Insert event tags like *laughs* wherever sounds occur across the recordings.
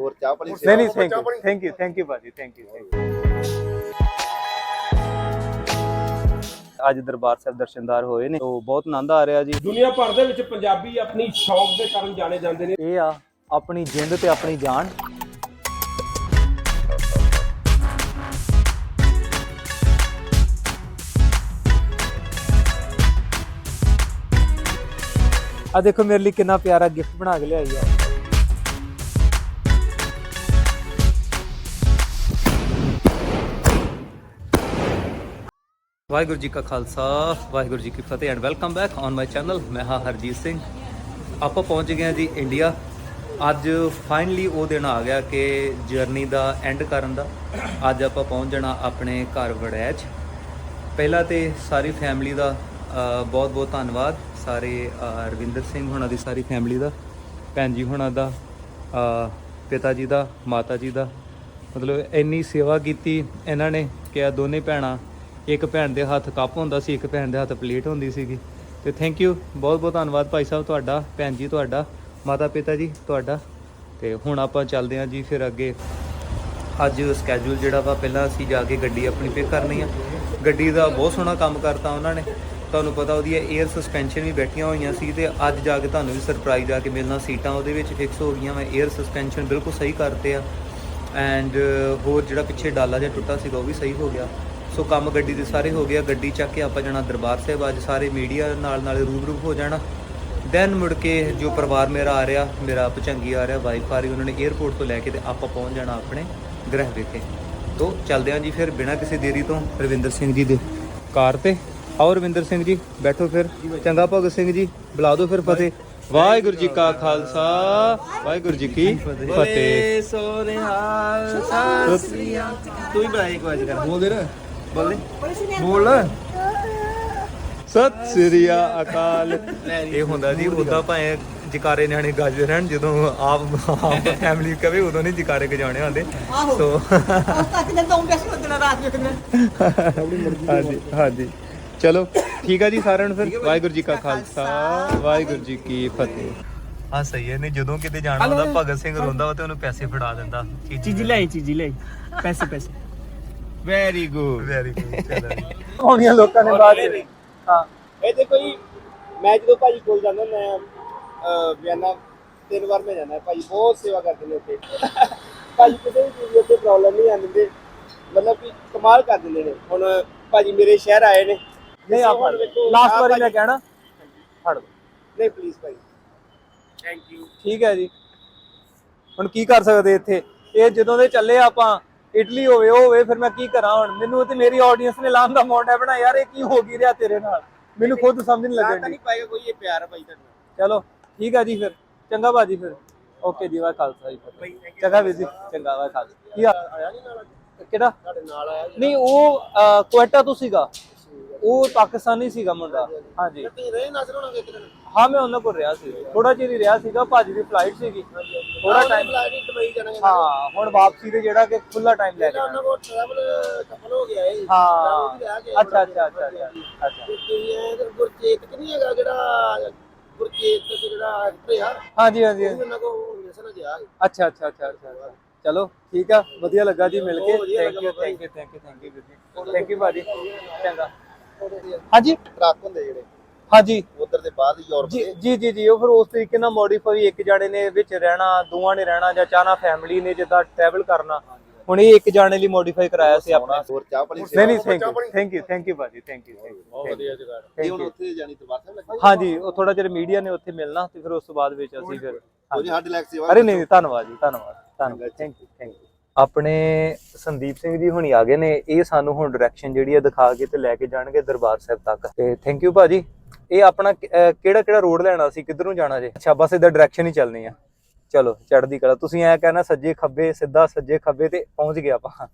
ਹੋਰ ਚਾਹ ਪਾਣੀ ਨਹੀਂ ਨਹੀਂ thank you thank you thank you ਭਾਜੀ ਥੈਂਕ ਯੂ ਥੈਂਕ ਯੂ ਅੱਜ ਦਰਬਾਰ ਸਾਹਿਬ ਦਰਸ਼ਨਦਾਰ ਹੋਏ ਨੇ ਤੋਂ ਬਹੁਤ ਆਨੰਦ ਆ ਰਿਹਾ ਜੀ। ਦੁਨੀਆ ਭਰ ਦੇ ਵਿੱਚ ਪੰਜਾਬੀ ਆਪਣੀ ਸ਼ੌਕ ਦੇ ਕਾਰਨ ਜਾਣੇ ਜਾਂਦੇ ਨੇ। ਇਹ ਆ ਆਪਣੀ ਜਿੰਦ ਤੇ ਆਪਣੀ ਜਾਨ। ਆ ਦੇਖੋ ਮੇਰੇ ਲਈ ਕਿੰਨਾ ਪਿਆਰਾ ਗਿਫਟ ਬਣਾ ਕੇ ਲਿਆਈ ਆ। ਵਾਹਿਗੁਰੂ ਜੀ ਕਾ ਖਾਲਸਾ, ਵਾਹਿਗੁਰੂ ਜੀ ਕੀ ਫਤਿਹ and welcome back on my channel ਮੈਂ ਹਾਂ ਹਰਜੀਤ ਸਿੰਘ। ਆਪਾਂ ਪਹੁੰਚ ਗਏ ਹਾਂ ਜੀ ਇੰਡੀਆ ਅੱਜ ਫਾਈਨਲੀ ਉਹ ਦਿਨ ਆ ਗਿਆ ਕਿ ਜਰਨੀ ਦਾ ਐਂਡ ਕਰਨ ਦਾ। ਅੱਜ ਆਪਾਂ ਪਹੁੰਚ ਜਾਣਾ ਆਪਣੇ ਘਰ ਵੜੈਚ। ਪਹਿਲਾਂ ਤੇ ਸਾਰੀ ਫੈਮਿਲੀ ਦਾ ਬਹੁਤ ਬਹੁਤ ਧੰਨਵਾਦ। ਸਾਰੇ ਰਵਿੰਦਰ ਸਿੰਘ ਹੁਣਾਂ ਦੀ ਸਾਰੀ ਫੈਮਿਲੀ ਦਾ, ਭੈਣ ਜੀ ਹੁਣਾਂ ਦਾ ਪਿਤਾ ਜੀ ਦਾ, ਮਾਤਾ ਜੀ ਦਾ। ਮਤਲਬ ਇੰਨੀ ਸੇਵਾ ਕੀਤੀ ਇਹਨਾਂ ਨੇ ਕਿ ਆ ਦੋਨੇ ਭੈਣਾਂ ਇੱਕ ਭੈਣ ਦੇ ਹੱਥ ਕੱਪ ਹੁੰਦਾ ਸੀ, ਇੱਕ ਭੈਣ ਦੇ ਹੱਥ ਪਲੇਟ ਹੁੰਦੀ ਸੀਗੀ। ਤੇ ਥੈਂਕ ਯੂ ਬਹੁਤ ਬਹੁਤ ਧੰਨਵਾਦ ਭਾਈ ਸਾਹਿਬ ਤੁਹਾਡਾ, ਭੈਣ ਜੀ ਤੁਹਾਡਾ, ਮਾਤਾ ਪਿਤਾ ਜੀ ਤੁਹਾਡਾ। ਤੇ ਹੁਣ ਆਪਾਂ ਚੱਲਦੇ ਹਾਂ ਜੀ ਫਿਰ ਅੱਗੇ। ਅੱਜ ਸਕੇਜੂਲ ਜਿਹੜਾ ਵਾ, ਪਹਿਲਾਂ ਅਸੀਂ ਜਾ ਕੇ ਗੱਡੀ ਆਪਣੀ ਪਿਕ ਕਰਨੀ ਆ। ਗੱਡੀ ਦਾ ਬਹੁਤ ਸੋਹਣਾ ਕੰਮ ਕਰਤਾ ਉਹਨਾਂ ਨੇ। ਤੁਹਾਨੂੰ ਪਤਾ ਉਹਦੀ 에ਅਰ ਸਸਪੈਂਸ਼ਨ ਵੀ ਬੈਠੀਆਂ ਹੋਈਆਂ ਸੀ ਤੇ ਅੱਜ ਜਾ ਕੇ ਤੁਹਾਨੂੰ ਵੀ ਸਰਪ੍ਰਾਈਜ਼ ਆ ਕੇ ਮਿਲਣਾ ਸੀਟਾਂ ਉਹਦੇ ਵਿੱਚ ਫਿਕਸ ਹੋ ਗਈਆਂ ਵਾ। 에ਅਰ ਸਸਪੈਂਸ਼ਨ ਬਿਲਕੁਲ ਸਹੀ ਕਰਤੇ ਆ। ਐਂਡ ਹੋਰ ਜਿਹੜਾ ਪਿੱਛੇ ਡਾਲਾ ਜਿਹਾ ਟੁੱਟਾ ਸੀਗਾ, ਉਹ ਵੀ ਸਹੀ ਹੋ ਗਿਆ। ਸੋ ਕੰਮ ਗੱਡੀ ਦੇ ਸਾਰੇ ਹੋ ਗਿਆ ਗੱਡੀ ਚੱਕ ਕੇ ਆਪਾਂ ਜਾਣਾ ਦਰਬਾਰ ਸਾਹਿਬ ਅੱਜ ਸਾਰੇ ਮੀਡੀਆ ਨਾਲ ਨਾਲ ਰੂਬਰੂ ਹੋ ਜਾਣਾ। ਦੈਨ ਮੁੜ ਕੇ ਜੋ ਪਰਿਵਾਰ ਮੇਰਾ ਆ ਰਿਹਾ ਮੇਰਾ ਪਚੰਗੀ ਆ ਰਿਹਾ ਵਾਈਫ ਆ ਰਹੀ ਉਹਨਾਂ ਨੇ 에ਅਰਪੋਰਟ ਤੋਂ ਲੈ ਕੇ ਤੇ ਆਪਾਂ ਪਹੁੰਚ ਜਾਣਾ ਆਪਣੇ ਗ੍ਰਹਿ ਵਿਖੇ। ਤੋਂ ਚੱਲਦੇ ਹਾਂ ਜੀ ਫਿਰ ਬਿਨਾਂ ਕਿਸੇ ਦੇਰੀ ਤੋਂ ਰਵਿੰਦਰ ਸਿੰਘ ਜੀ ਦੇ ਕਾਰ ਤੇ। ਆਓ ਰਵਿੰਦਰ ਸਿੰਘ ਜੀ ਬੈਠੋ ਫਿਰ। ਚੰਗਾ ਭਗਤ ਸਿੰਘ ਜੀ ਬੁਲਾ ਦਿਓ ਫਿਰ ਫਤਿਹ। ਵਾਹਿਗੁਰੂ ਜੀ ਕਾ ਖਾਲਸਾ ਵਾਹਿਗੁਰੂ ਜੀ ਕੀ ਫਤਿਹ। ਤੂੰ ਹੀ ਬਣਾ ਇੱਕ ਵਾਰ ਕਰ ਬੋਲ ਦੇ ਬੋਲ। ਬੋਲ। ਸਤਿ ਸ੍ਰੀ ਅਕਾਲ। ਇਹ ਹੁੰਦਾ ਜੀ ਉਦਾਂ ਭਾਵੇਂ ਜਕਾਰੇ ਨਿਆਣੇ ਗੱਜਦੇ ਰਹਿਣ ਜਦੋਂ ਆਪ ਫੈਮਿਲੀ ਕਵੇ ਉਦੋਂ ਨਹੀਂ ਜਕਾਰੇ ਗਜਾਣੇ ਹੁੰਦੇ ਸੋ ਤੱਕ ਰਾਤ ਹਾਂਜੀ ਹਾਂਜੀ। ਚਲੋ ਠੀਕ ਹੈ ਜੀ ਸਾਰਿਆਂ ਨੂੰ ਫਿਰ। ਵਾਹਿਗੁਰੂ ਜੀ ਕਾ ਖਾਲਸਾ ਵਾਹਿਗੁਰੂ ਜੀ ਕੀ ਫਤਿਹ। ਹਾਂ ਸਹੀ ਹੈ ਨਹੀਂ ਜਦੋਂ ਕਿਤੇ ਜਾਣਾ ਹੁੰਦਾ ਭਗਤ ਸਿੰਘ ਰੋਂਦਾ ਵਾ ਤੇ ਉਹਨੂੰ ਪੈਸੇ ਫੜਾ ਦਿੰਦਾ। ਚੀਜ਼ੀ ਲੈ ਚੀਜ਼ੀ ਲੈ ਪੈਸੇ ਪੈਸੇ। ਵੈਰੀ ਗੁੱਡ ਵੈਰੀ ਗੁੱਡ ਚਲੋ ਆਉਣੀਆਂ ਲੋਕਾਂ ਨੇ ਬਾਅਦ। ਹਾਂ ਇਹ ਦੇਖੋ ਜੀ ਮੈਂ ਜਦੋਂ ਭਾਜੀ ਕੋਲ ਜਾਂਦਾ ਮੈਂ ਬਿਆਨਾ ਤਿੰਨ ਵਾਰ ਮੈਂ ਜਾਂਦਾ ਭਾਜੀ ਬਹੁਤ ਸੇਵਾ ਕਰਦੇ ਨੇ ਉੱਥੇ। *laughs* ਭਾਜੀ ਕਿਸੇ ਵੀ ਚੀਜ਼ ਦੀ ਉੱਥੇ ਪ੍ਰੋਬਲਮ ਨਹੀਂ ਆਉਣ ਦਿੰਦੇ ਮਤਲਬ ਕਿ ਕਮਾਲ ਕਰ ਦਿੰਦੇ ਨੇ। ਹੁਣ ਭਾਜੀ ਮੇਰੇ ਸ਼ਹਿਰ ਆਏ ਨੇ। ਨਹੀਂ ਆ ਫੜ। ਲਾਸਟ ਵਾਰੀ ਮੈਂ ਕਹਿਣਾ ਫੜ। ਲਓ। ਨਹੀਂ ਪਲੀਜ਼ ਭਾਈ ਥੈਂਕ ਯੂ ਠੀਕ ਹੈ ਜੀ। ਹੁਣ ਕੀ ਕਰ ਸਕਦੇ ਇੱਥੇ? ਇਹ ਜਦੋਂ ਦੇ ਚੱਲੇ ਆਪਾਂ ਇਟਲੀ ਹੋਵੇ ਉਹ ਹੋਵੇ ਫਿਰ ਮੈਂ ਕੀ ਕਰਾਂ ਹੁਣ? ਮੈਨੂੰ ਤੇ ਮੇਰੀ ਆਡੀਅנס ਨੇ ਲਾਉਣ ਦਾ ਮੌਂਡ ਹੈ ਬਣਾ ਯਾਰ ਇਹ ਕੀ ਹੋ ਗਈ ਰਿਹਾ ਤੇਰੇ ਨਾਲ? ਮੈਨੂੰ ਖੁਦ ਸਮਝ ਨਹੀਂ ਲੱਗਣ ਨਹੀਂ ਪਾਏਗਾ ਕੋਈ ਇਹ ਪਿਆਰ ਹੈ ਭਾਈ ਤੁਹਾਡਾ। ਚਲੋ ਠੀਕ ਹੈ ਜੀ ਫਿਰ। ਚੰਗਾ ਬਾਜੀ ਫਿਰ। ਓਕੇ ਜੀ ਵਾ ਖਾਲਸਾ ਜੀ। ਚੰਗਾ ਵੀਰ ਜੀ। ਚੰਗਾ ਵਾ ਖਾਲਸਾ। ਕੀ ਆ ਆਇਆ ਨਹੀਂ ਨਾਲ ਕਿਹੜਾ? ਤੁਹਾਡੇ ਨਾਲ ਆਇਆ ਨਹੀਂ ਉਹ ਕੁਐਟਾ ਤੋਂ ਸੀਗਾ। ਉਹ ਪਾਕਿਸਤਾਨੀ ਸੀਗਾ ਮੁੰਡਾ। ਹਾਂਜੀ। ਤੁਸੀਂ ਰਹੇ ਨਜ਼ਰ ਹੋਣਾ ਇੱਕ ਦਿਨ? ਹਾਂ ਮੈਂ ਉਹਨਾਂ ਕੋਲ ਰਿਹਾ ਸੀ। ਥੋੜਾ ਚਿਰ ਹੀ ਰਿਹਾ ਸੀਗਾ ਭਾਜੀ ਦੀ ਫਲਾਈਟ ਸੀਗੀ। ਥੋੜਾ ਟਾਈਮ ਫਲਾਈਟ ਦੁਬਈ ਜਾਣਾ ਹੈ ਹਾਂ ਹੁਣ ਵਾਪਸੀ ਦੇ ਜਿਹੜਾ ਕਿ ਖੁੱਲਾ ਟਾਈਮ ਲੈ ਉਹਨਾਂ ਲੈਣਾ। ਕੋਲ ਟਰੈਵਲ ਸਫਲ ਹੋ ਗਿਆ ਹੈ। ਹਾਂ ਅੱਛਾ ਅੱਛਾ ਅੱਛਾ ਅੱਛਾ ਅੱਛਾ। ਗੁਰਚੇਤ ਕਿ ਨਹੀਂ ਹੈਗਾ ਜਿਹੜਾ ਗੁਰਚੇਤ ਤੇ ਜਿਹੜਾ ਐਕਟਰ ਆ ਹਾਂਜੀ ਹਾਂਜੀ ਉਹ ਹਾਂਜੀ। ਉਹਨਾਂ ਕੋਲ ਮਿਸ਼ਨ ਗਿਆ। ਅੱਛਾ ਅੱਛਾ ਅੱਛਾ ਅੱਛਾ। ਚਲੋ ਠੀਕ ਆ। ਵਧੀਆ ਲੱਗਾ ਜੀ ਮਿਲ ਕੇ। Thank you thank you thank you thank you thank you ਭਾਜੀ। ਚੰਗਾ। ਹਾਂਜੀ। ਟਰੱਕ ਹੁੰਦੇ ਜਿਹੜੇ? ਹਾਂਜੀ। ਉਧਰ ਦੇ ਬਾਅਦ ਯੂਰਪ ਜੀ ਦੇ? ਜੀ ਜੀ ਜੀ ਉਹ ਫਿਰ ਉਸ ਤਰੀਕੇ ਨਾਲ ਮੋਡੀਫਾਈ ਇੱਕ ਜਾਣੇ ਨੇ ਵਿੱਚ ਰਹਿਣਾ ਦੋਵਾਂ ਨੇ ਰਹਿਣਾ ਜਾਂ ਚਾਹਨਾ ਫੈਮਿਲੀ ਨੇ ਜਿੱਦਾਂ ਟਰੈਵਲ ਕਰਨਾ। ਹੁਣ ਇਹ ਇੱਕ ਜਾਣੇ ਲਈ ਮੋਡੀਫਾਈ ਕਰਾਇਆ ਸੀ ਆਪਣੇ। ਹੋਰ ਚਾਹ ਪਾਣੀ ਨਹੀਂ ਨਹੀਂ thank you thank you thank you ਭਾਜੀ ਥੈਂਕ ਯੂ ਬਹੁਤ ਵਧੀਆ ਜਗ੍ਹਾ। Thank ਹੁਣ. ਉੱਥੇ ਜਾਣੀ ਤੋਂ ਬਾਅਦ ਲੱਗਾ? ਹਾਂਜੀ ਉਹ ਥੋੜਾ ਜਿਹਾ ਮੀਡੀਆ ਨੇ ਉੱਥੇ ਮਿਲਣਾ ਤੇ ਫਿਰ ਉਸ ਤੋਂ ਬਾਅਦ ਵਿੱਚ ਅਸੀਂ ਫਿਰ ਉਹ ਜੀ ਸਾਡੇ ਲੈਕ ਸੇਵਾ ਅਰੇ ਨਹੀਂ ਨਹੀਂ, ਧੰਨਵਾਦ ਜੀ ਧੰਨਵਾਦ ਧੰਨਵਾਦ। ਥੈਂਕ ਯੂ ਥੈਂਕ ਯੂ ਆਪਣੇ ਸੰਦੀਪ ਸਿੰਘ ਜੀ ਹੁਣੀ ਆ ਗਏ ਨੇ, ਇਹ ਸਾਨੂੰ ਹੁਣ ਡਾਇਰੈਕਸ਼ਨ ਜਿਹੜੀ ਹੈ ਦਿਖਾ ਕੇ ਤੇ ਲੈ ਕੇ ਜਾਣਗੇ ਦਰਬਾਰ ਸਾਹਿਬ ਤੱਕ। ਤੇ ਥੈਂਕ ਯੂ ਭਾਜੀ। ਇਹ ਆਪਣਾ ਕਿਹੜਾ ਕਿਹੜਾ ਰੋਡ ਲੈਣਾ ਸੀ? ਕਿੱਧਰ ਨੂੰ ਜਾਣਾ ਜੇ? ਅੱਛਾ, ਬਸ ਇਹਦਾ ਡਾਇਰੈਕਸ਼ਨ ਹੀ ਚੱਲਣੀ ਆ। ਚਲੋ, ਚੜ੍ਹਦੀ ਕਲਾ। ਤੁਸੀਂ ਐ ਕਹਿਣਾ, ਸੱਜੇ ਖੱਬੇ, ਸਿੱਧਾ ਸੱਜੇ ਖੱਬੇ ਤੇ ਪਹੁੰਚ ਗਏ ਆਪਾਂ।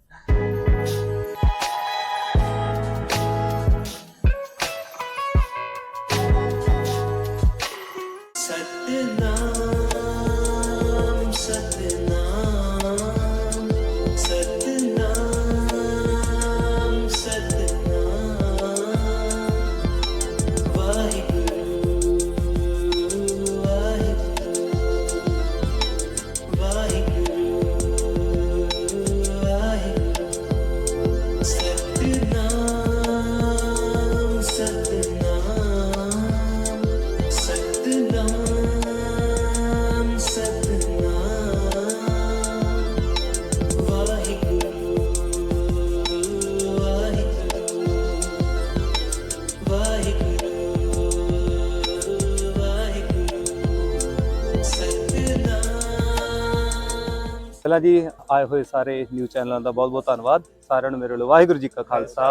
ਪਹਿਲਾਂ ਜੀ ਆਏ ਹੋਏ ਸਾਰੇ ਨਿਊਜ਼ ਚੈਨਲਾਂ ਦਾ ਬਹੁਤ ਬਹੁਤ ਧੰਨਵਾਦ। ਸਾਰਿਆਂ ਨੂੰ ਮੇਰੇ ਵੱਲੋਂ ਵਾਹਿਗੁਰੂ ਜੀ ਕਾ ਖਾਲਸਾ,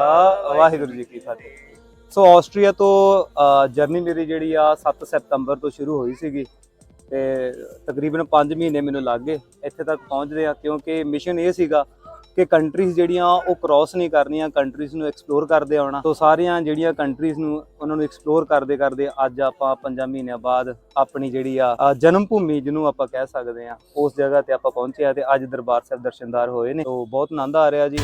ਵਾਹਿਗੁਰੂ ਜੀ ਕੀ ਫਤਿਹ। ਸੋ ਆਸਟਰੀਆ ਤੋਂ ਜਰਨੀ ਮੇਰੀ ਜਿਹੜੀ ਆ 7 ਸਤੰਬਰ ਤੋਂ ਸ਼ੁਰੂ ਹੋਈ ਸੀਗੀ ਤੇ ਤਕਰੀਬਨ 5 ਮਹੀਨੇ ਮੈਨੂੰ ਲੱਗ ਗਏ ਇੱਥੇ ਤੱਕ ਪਹੁੰਚਦੇ ਆ ਕਿਉਂਕਿ ਮਿਸ਼ਨ ਇਹ ਸੀਗਾ ਕਿ ਕੰਟਰੀਜ਼ ਜਿਹੜੀਆਂ ਉਹ ਕ੍ਰਾਸ ਨਹੀਂ ਕਰਨੀਆਂ ਕੰਟਰੀਜ਼ ਨੂੰ ਐਕਸਪਲੋਰ ਕਰਦੇ ਆਉਣਾ। ਤੋਂ ਸਾਰੀਆਂ ਜਿਹੜੀਆਂ ਕੰਟਰੀਜ਼ ਨੂੰ ਉਹਨਾਂ ਨੂੰ ਐਕਸਪਲੋਰ ਕਰਦੇ ਕਰਦੇ ਅੱਜ ਆਪਾਂ 5 ਮਹੀਨਿਆਂ ਬਾਅਦ ਆਪਣੀ ਜਿਹੜੀ ਆ ਜਨਮ ਭੂਮੀ ਜਿਹਨੂੰ ਆਪਾਂ ਕਹਿ ਸਕਦੇ ਆ ਉਸ ਜਗ੍ਹਾ ਤੇ ਆਪਾਂ ਪਹੁੰਚੇ ਆ ਤੇ ਅੱਜ ਦਰਬਾਰ ਸਾਹਿਬ ਦਰਸ਼ਨਦਾਰ ਹੋਏ ਨੇ। ਤੋਂ ਬਹੁਤ ਆਨੰਦ ਆ ਰਿਹਾ ਜੀ।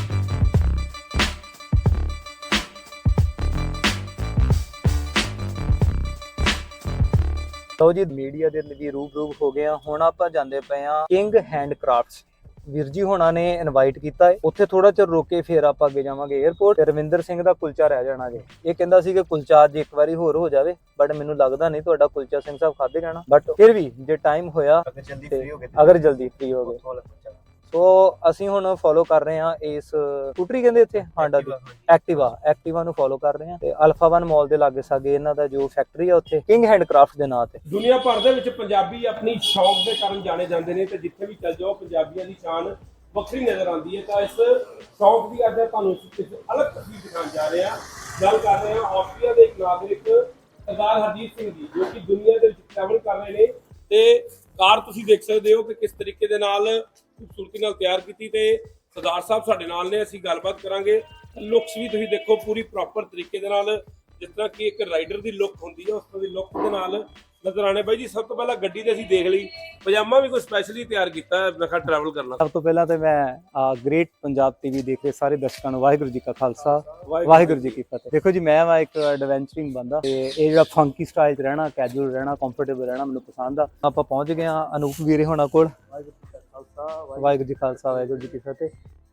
ਲਓ ਜੀ ਮੀਡੀਆ ਦੇ ਵੀ ਰੂਪ ਹੋ ਗਏ ਆ। ਹੁਣ ਆਪਾਂ ਜਾਂਦੇ ਪਏ ਆ ਕਿੰਗ ਹੈਂਡਕ੍ਰਾਫਟਸ ਵੀਰ ਜੀ ਹੋਣਾ ਨੇ ਇਨਵਾਈਟ ਕੀਤਾ ਹੈ ਉੱਥੇ ਥੋੜਾ ਚਿਰ ਰੁਕ ਕੇ ਫਿਰ ਆਪਾਂ ਅੱਗੇ ਜਾਵਾਂਗੇ 에어ਪੋਰਟ ਰਵਿੰਦਰ ਸਿੰਘ ਦਾ ਕੁਲਚਾ ਰਹਿ ਜਾਣਾ ਜੇ। ਇਹ ਕਹਿੰਦਾ ਸੀ ਕਿ ਕੁਲਚਾ ਅੱਜ ਇੱਕ ਵਾਰੀ ਹੋਰ ਹੋ ਜਾਵੇ ਬਟ ਮੈਨੂੰ ਲੱਗਦਾ ਨਹੀਂ ਤੁਹਾਡਾ ਕੁਲਚਾ ਸਿੰਘ ਸਾਹਿਬ ਖਾਦੇ ਜਾਣਾ। ਬਟ ਫਿਰ ਵੀ ਜੇ ਟਾਈਮ ਹੋਇਆ ਅਗਰ ਜਲਦੀ free ਹੋ ਗਏ ਅਗਰ ਜਲਦੀ ਫ੍ਰੀ ਹੋ ਗਏ। ਸੋ ਅਸੀਂ ਹੁਣ ਫੋਲੋ ਕਰ ਰਹੇ ਹਾਂ ਇਸ ਸਕੂਟਰੀ ਕਹਿੰਦੇ ਇੱਥੇ ਹਾਂਡਾ ਦੀ। ਐਕਟਿਵਾ ਐਕਟਿਵਾ ਨੂੰ ਫੋਲੋ ਕਰ ਰਹੇ ਹਾਂ। ਤੇ ਅਲਫਾ 1 ਮਾਲ ਦੇ ਲਾਗੇ ਸਾਗੇ ਇਹਨਾਂ ਦਾ ਜੋ ਫੈਕਟਰੀ ਆ ਉੱਥੇ ਕਿੰਗ ਹੈਂਡਕ੍ਰਾਫਟ ਦੇ ਨਾਂ ਤੇ। ਦੁਨੀਆ ਭਰ ਦੇ ਵਿੱਚ ਪੰਜਾਬੀ ਆਪਣੀ ਸ਼ੌਕ ਦੇ ਕਾਰਨ ਜਾਣੇ ਜਾਂਦੇ ਨੇ ਤੇ ਜਿੱਥੇ ਵੀ ਚੱਲ ਜਾਓ ਪੰਜਾਬੀਆਂ ਦੀ ਸ਼ਾਨ ਵੱਖਰੀ ਨਜ਼ਰ ਆਉਂਦੀ ਹੈ। ਤਾਂ ਇਸ ਸ਼ੌਕ ਦੀ ਅੱਜ ਤੁਹਾਨੂੰ ਕਿਸੇ ਅਲੱਗ ਤਸਵੀਰ ਦਿਖਾਉਣ ਜਾ ਰਹੇ ਹਾਂ। ਗੱਲ ਕਰ ਰਹੇ ਹਾਂ ਆਸਟਰੀਆ ਦੇ ਇੱਕ ਨਾਗਰਿਕ ਸਰਦਾਰ ਹਰਜੀਤ ਸਿੰਘ ਜੀ ਜੋ ਕਿ ਦੁਨੀਆ ਦੇ ਵਿੱਚ ਟਰੈਵਲ ਕਰ ਰਹੇ ਨੇ। ਤੇ ਕਾਰ ਤੁਸੀਂ ਦੇਖ ਸਕਦੇ ਹੋ ਕਿ ਕਿਸ ਤਰੀਕੇ ਦੇ ਨਾਲ ਖੂਬਸੂਰਤੀ ਨਾਲ ਤਿਆਰ ਕੀਤੀ ਤੇ ਸਰਦਾਰ ਸਾਹਿਬ ਸਾਡੇ ਨਾਲ ਨੇ ਅਸੀਂ ਗੱਲਬਾਤ ਕਰਾਂਗੇ। ਲੁੱਕਸ ਵੀ ਤੁਸੀਂ ਦੇਖੋ ਪੂਰੀ ਪ੍ਰੋਪਰ ਤਰੀਕੇ ਦੇ ਨਾਲ ਜਿਸ ਤਰ੍ਹਾਂ ਕਿ ਇੱਕ ਰਾਈਡਰ ਦੀ ਲੁੱਕ ਹੁੰਦੀ ਹੈ ਉਸ ਤਰ੍ਹਾਂ ਦੀ ਲੁੱਕ ਦੇ ਨਾਲ ਨਜ਼ਰ ਆਣੇ ਬਾਈ ਜੀ ਸਭ ਤੋਂ ਪਹਿਲਾਂ ਗੱਡੀ ਤੇ ਅਸੀਂ ਦੇਖ ਲਈ। ਪਜਾਮਾ ਵੀ ਕੋਈ ਸਪੈਸ਼ਲੀ ਤਿਆਰ ਕੀਤਾ ਹੈ ਮੈਂ ਟਰੈਵਲ ਕਰਨਾ। ਸਭ ਤੋਂ ਪਹਿਲਾਂ ਤੇ ਮੈਂ ਗ੍ਰੇਟ ਪੰਜਾਬ ਟੀਵੀ ਦੇਖ ਰਹੇ ਸਾਰੇ ਦਰਸ਼ਕਾਂ ਨੂੰ ਵਾਹਿਗੁਰੂ ਜੀ ਕਾ ਖਾਲਸਾ ਵਾਹਿਗੁਰੂ ਜੀ ਕੀ ਫਤਿਹ। ਦੇਖੋ ਜੀ ਮੈਂ ਵਾ ਇੱਕ ਐਡਵੈਂਚਰਿੰਗ ਬੰਦਾ ਤੇ ਇਹ ਜਿਹੜਾ ਫੰਕੀ ਸਟਾਈਲ 'ਚ ਰਹਿਣਾ ਕੈਜੂਅਲ ਰਹਿਣਾ ਕੰਫਰਟੇਬਲ ਰਹਿਣਾ ਮੈਨੂੰ ਪਸੰਦ ਆ। ਆਪਾਂ ਪਹੁੰਚ ਗਏ ਆ ਅਨੂਪ ਵੀਰੇ ਹੋਣਾ ਕੋਲ। ਵਾਹਿਗੁਰੂ ਜੀ ਖਾਲਸਾ ਵਾਹਿਗੁਰੂ ਜੀ ਕੀ ਫਤਿਹ।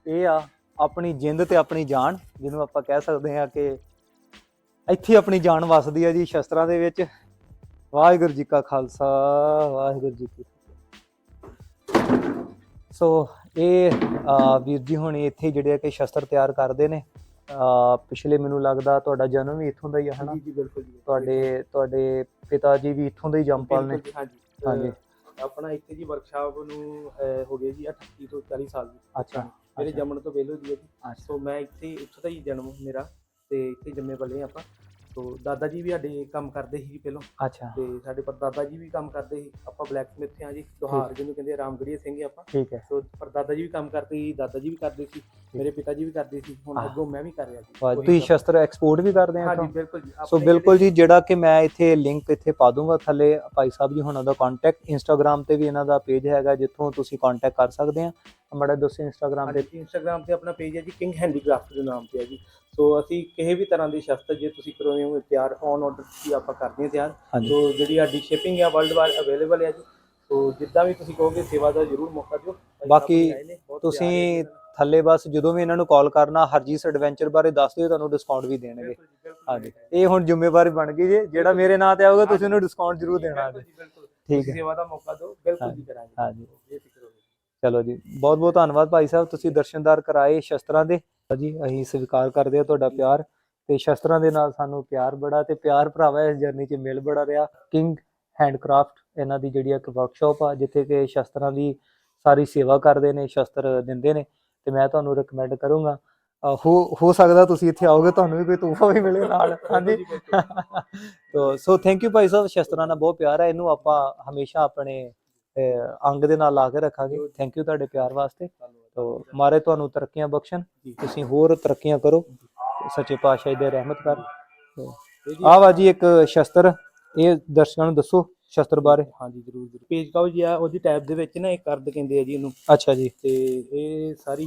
ਇਹ ਆ ਆਪਣੀ ਜਿੰਦ ਤੇ ਆਪਣੀ ਜਾਨ ਜਿਹਨੂੰ ਆਪਾਂ ਕਹਿ ਸਕਦੇ ਹਾਂ ਕਿ ਇੱਥੇ ਆਪਣੀ ਜਾਨ ਵਸਦੀ ਆ ਜੀ ਸ਼ਸਤਰਾਂ ਦੇ ਵਿੱਚ। ਵਾਹਿਗੁਰੂ ਜੀ ਕਾ ਖਾਲਸਾ ਵਾਹਿਗੁਰੂ ਜੀ ਕੀ ਫਤਿਹ। ਸੋ ਇਹ ਵੀਰ ਜੀ ਹੁਣੇ ਇੱਥੇ ਜਿਹੜੇ ਆ ਕਿ ਸ਼ਸਤਰ ਤਿਆਰ ਕਰਦੇ ਨੇ। ਪਿਛਲੇ ਮੈਨੂੰ ਲੱਗਦਾ ਤੁਹਾਡਾ ਜਨਮ ਵੀ ਇੱਥੋਂ ਦਾ ਹੀ ਆ ਹਨਾ? ਜੀ ਬਿਲਕੁਲ ਜੀ ਤੁਹਾਡੇ ਤੁਹਾਡੇ ਪਿਤਾ ਜੀ ਵੀ ਇੱਥੋਂ ਦੇ ਹੀ ਜੰਮਪਲ ਨੇ। ਹਾਂਜੀ। ਆਪਣਾ ਇੱਥੇ ਜੀ ਵਰਕਸ਼ਾਪ ਨੂੰ ਅਹ, ਹੋ ਗਏ ਜੀ 38 ਤੋਂ 40 ਸਾਲ ਜੀ ਅੱਛਾ ਮੇਰੇ ਅੱਛਾ। ਜੰਮਣ ਤੋਂ ਪਹਿਲਾਂ ਦੀ ਹੈ ਜੀ। ਅੱਛਾ। ਸੋ ਮੈਂ ਇੱਥੇ ਉੱਥੋਂ ਦਾ ਹੀ ਜਨਮ ਮੇਰਾ ਤੇ ਇੱਥੇ ਜੰਮੇ ਪਲੇ ਆਪਾਂ। ਸੋ ਦਾਦਾ ਜੀ ਵੀ ਸਾਡੇ ਕੰਮ ਕਰਦੇ ਸੀ ਜੀ ਪਹਿਲਾਂ। ਅੱਛਾ। ਤੇ ਸਾਡੇ ਪਰਦਾਦਾ ਜੀ ਵੀ ਕੰਮ ਕਰਦੇ ਸੀ। ਆਪਾਂ ਬਲੈਕ ਸਮਿਥ ਆ ਜੀ ਲੋਹਾਰ ਜਿਹਨੂੰ ਕਹਿੰਦੇ ਆ, ਰਾਮਗੜੀਆ ਸਿੰਘ ਆਪਾਂ। ਠੀਕ ਹੈ। ਸੋ ਪਰਦਾਦਾ ਜੀ ਵੀ ਕੰਮ ਕਰਦੇ ਸੀ ਦਾਦਾ ਜੀ ਵੀ ਕਰਦੇ ਸੀ। ਮੇਰੇ ਪਿਤਾ ਜੀ ਵੀ ਕਰਦੇ ਸੀ ਹੁਣ ਹਾਂ। ਅੱਗੋਂ ਮੈਂ ਵੀ ਕਰ ਰਿਹਾ ਜੀ ਵਾਹ, ਉਹੀ ਤੁਸੀਂ ਕੰਮ। ਸ਼ਸਤਰ ਐਕਸਪੋਰਟ ਵੀ ਕਰਦੇ ਆ ਹਾਂਜੀ ਇੱਥੋਂ? ਬਿਲਕੁਲ ਜੀ। ਸੋ ਆਪਣੇ ਬਿਲਕੁਲ ਜੀ ਜਿਹੜਾ ਕਿ ਮੈਂ ਇੱਥੇ ਲਿੰਕ ਇੱਥੇ ਪਾ ਦੂੰਗਾ ਥੱਲੇ ਭਾਈ ਸਾਹਿਬ ਜੀ ਹੁਣਾਂ ਦਾ ਕੰਟੈਕਟ ਇੰਸਟਾਗ੍ਰam ਤੇ ਵੀ ਇਹਨਾਂ ਦਾ ਪੇਜ ਹੈਗਾ ਜਿੱਥੋਂ ਤੁਸੀਂ ਕੰਟੈਕਟ ਕਰ ਸਕਦੇ ਆ। ਮੜਾ ਦੱਸੋ ਇੰਸਟਾਗ੍ਰam ਤੇ। ਹਾਂਜੀ ਇੰਸਟਾਗ੍ਰam ਤੇ ਆਪਣਾ ਪੇਜ ਹੈ ਜੀ ਕਿੰਗ ਹੈਂਡੀਕ੍ਰਾਫਟ ਦੇ ਨਾਮ ਤੇ ਹੈ ਜੀ। ਸੋ ਅਸੀਂ ਕਿਸੇ ਵੀ ਤਰ੍ਹਾਂ ਦੀ ਸ਼ਸਤਰ ਜੇ ਤੁਸੀਂ ਕਰਵਾਏ ਹੋ ਤਿਆਰ ਔਨ ਆਰਡਰ ਵੀ ਆਪਾਂ ਕਰਦੇ ਹਾਂ ਤਿਆਰ। ਹਾਂਜੀ। ਸੋ ਜਿਹੜੀ ਸਾਡੀ ਸ਼ਿਪਿੰਗ ਆ ਵਰਲਡ ਵਾਈਡ ਅਵੇਲੇਬਲ ਹੈ ਜੀ। ਸੋ ਜਿੱਦਾਂ ਵੀ ਤੁਸੀਂ ਕਹੋਗੇ ਸੇਵਾ ਦਾ ਜ਼ਰੂਰ ਮੌਕਾ ਦਿਓ। ਭਾਈ ਸਾਹਿਬ ਬਾਕੀ ਵੀ ਆਏ ਨੇ, ਬਹੁਤ ਪਿਆਰ ਤੁਸੀਂ ਹੈ ਥੱਲੇ ਬਸ ਜਦੋਂ ਵੀ ਇਹਨਾਂ ਨੂੰ ਕਾਲ ਕਰਨਾ ਹਰਜੀਤ ਐਡਵੈਂਚਰ ਬਾਰੇ ਦੱਸ ਦਿਓ ਤੁਹਾਨੂੰ ਡਿਸਕਾਊਂਟ ਵੀ ਦੇਣਗੇ। ਹਾਂਜੀ ਇਹ ਹੁਣ ਜ਼ਿੰਮੇਵਾਰੀ ਬਣ ਗਈ ਜੀ ਜਿਹੜਾ ਮੇਰੇ ਨਾਂ ਤੇ ਆਊਗਾ ਤੁਸੀਂ ਉਹਨੂੰ ਡਿਸਕਾਊਂਟ ਜ਼ਰੂਰ ਦੇਣਾ ਜੀ, ਠੀਕ ਹੈ। ਸੇਵਾ ਦਾ ਮੌਕਾ ਦਿਓ ਬਿਲਕੁਲ ਜੀ ਕਰਾਂਗੇ। ਹਾਂਜੀ। ਚਲੋ ਜੀ ਬਹੁਤ ਬਹੁਤ ਧੰਨਵਾਦ ਭਾਈ ਸਾਹਿਬ ਤੁਸੀਂ ਦਰਸ਼ਨਦਾਰ ਕਰਾਏ ਸ਼ਸਤਰਾਂ ਦੇ। ਜੀ ਅਸੀਂ ਸਵੀਕਾਰ ਕਰਦੇ ਹਾਂ ਤੁਹਾਡਾ ਪਿਆਰ ਤੇ ਸ਼ਸਤਰਾਂ ਦੇ ਨਾਲ ਸਾਨੂੰ ਪਿਆਰ ਬੜਾ ਤੇ ਪਿਆਰ ਭਰਾਵਾ ਇਸ ਜਰਨੀ 'ਚ ਮਿਲ ਬੜਾ ਰਿਹਾ। ਕਿੰਗ ਹੈਂਡਕ੍ਰਾਫਟ ਇਹਨਾਂ ਦੀ ਜਿਹੜੀ ਇੱਕ ਵਰਕਸ਼ਾਪ ਆ ਜਿੱਥੇ ਕਿ ਸ਼ਸਤਰਾਂ ਦੀ ਸਾਰੀ ਸੇਵਾ ਕਰਦੇ ਨੇ ਸ਼ਸਤਰ ਦਿੰਦੇ ਨੇ। ਤੇ ਮੈਂ ਤੁਹਾਨੂੰ ਰეკਮੈਂਡ ਕਰੂੰਗਾ। ਹੋ ਹੋ ਸਕਦਾ ਤੁਸੀਂ ਇੱਥੇ ਆਓਗੇ ਤੁਹਾਨੂੰ ਵੀ ਕੋਈ ਤੋਹਫਾ ਵੀ ਮਿਲੇ ਨਾਲ। ਹਾਂਜੀ। ਤੋ so thank you Bhai Sahib ਸ਼ਸਤਰਾਂ ਨਾਲ ਬਹੁਤ ਪਿਆਰ ਹੈ ਇਹਨੂੰ ਆਪਾਂ ਹਮੇਸ਼ਾ ਆਪਣੇ ਅੰਗ ਦੇ ਨਾਲ ਲਾ ਕੇ ਰੱਖਾਂਗੇ। ਥੈਂਕ ਯੂ ਤੁਹਾਡੇ ਪਿਆਰ ਵਾਸਤੇ। ਤੋ ਮਾਰੇ ਤੁਹਾਨੂੰ ਤਰੱਕੀਆਂ ਬਖਸ਼ਣ। ਤੁਸੀਂ ਹੋਰ ਤਰੱਕੀਆਂ ਕਰੋ। ਸੱਚੇ ਪਾਤਸ਼ਾਹ ਦੇ ਰਹਿਮਤ ਕਰ ਆਹ ਵਾ ਜੀ ਇੱਕ ਸ਼ਸਤਰ। ਇਹ ਦਰਸ਼ਕਾਂ ਨੂੰ ਦੱਸੋ। ਸ਼ਸਤਰ ਬਾਰੇ? ਹਾਂਜੀ ਜ਼ਰੂਰ ਜ਼ਰੂਰ। ਪੇਜ ਕਾਉ ਜੀ ਆ ਉਹਦੀ ਟੈਬ ਦੇ ਵਿੱਚ ਨਾ ਇੱਕ ਅਰਧ ਕਹਿੰਦੇ ਆ ਜੀ ਇਹਨੂੰ। ਅੱਛਾ ਜੀ। ਤੇ ਇਹ ਸਾਰੀ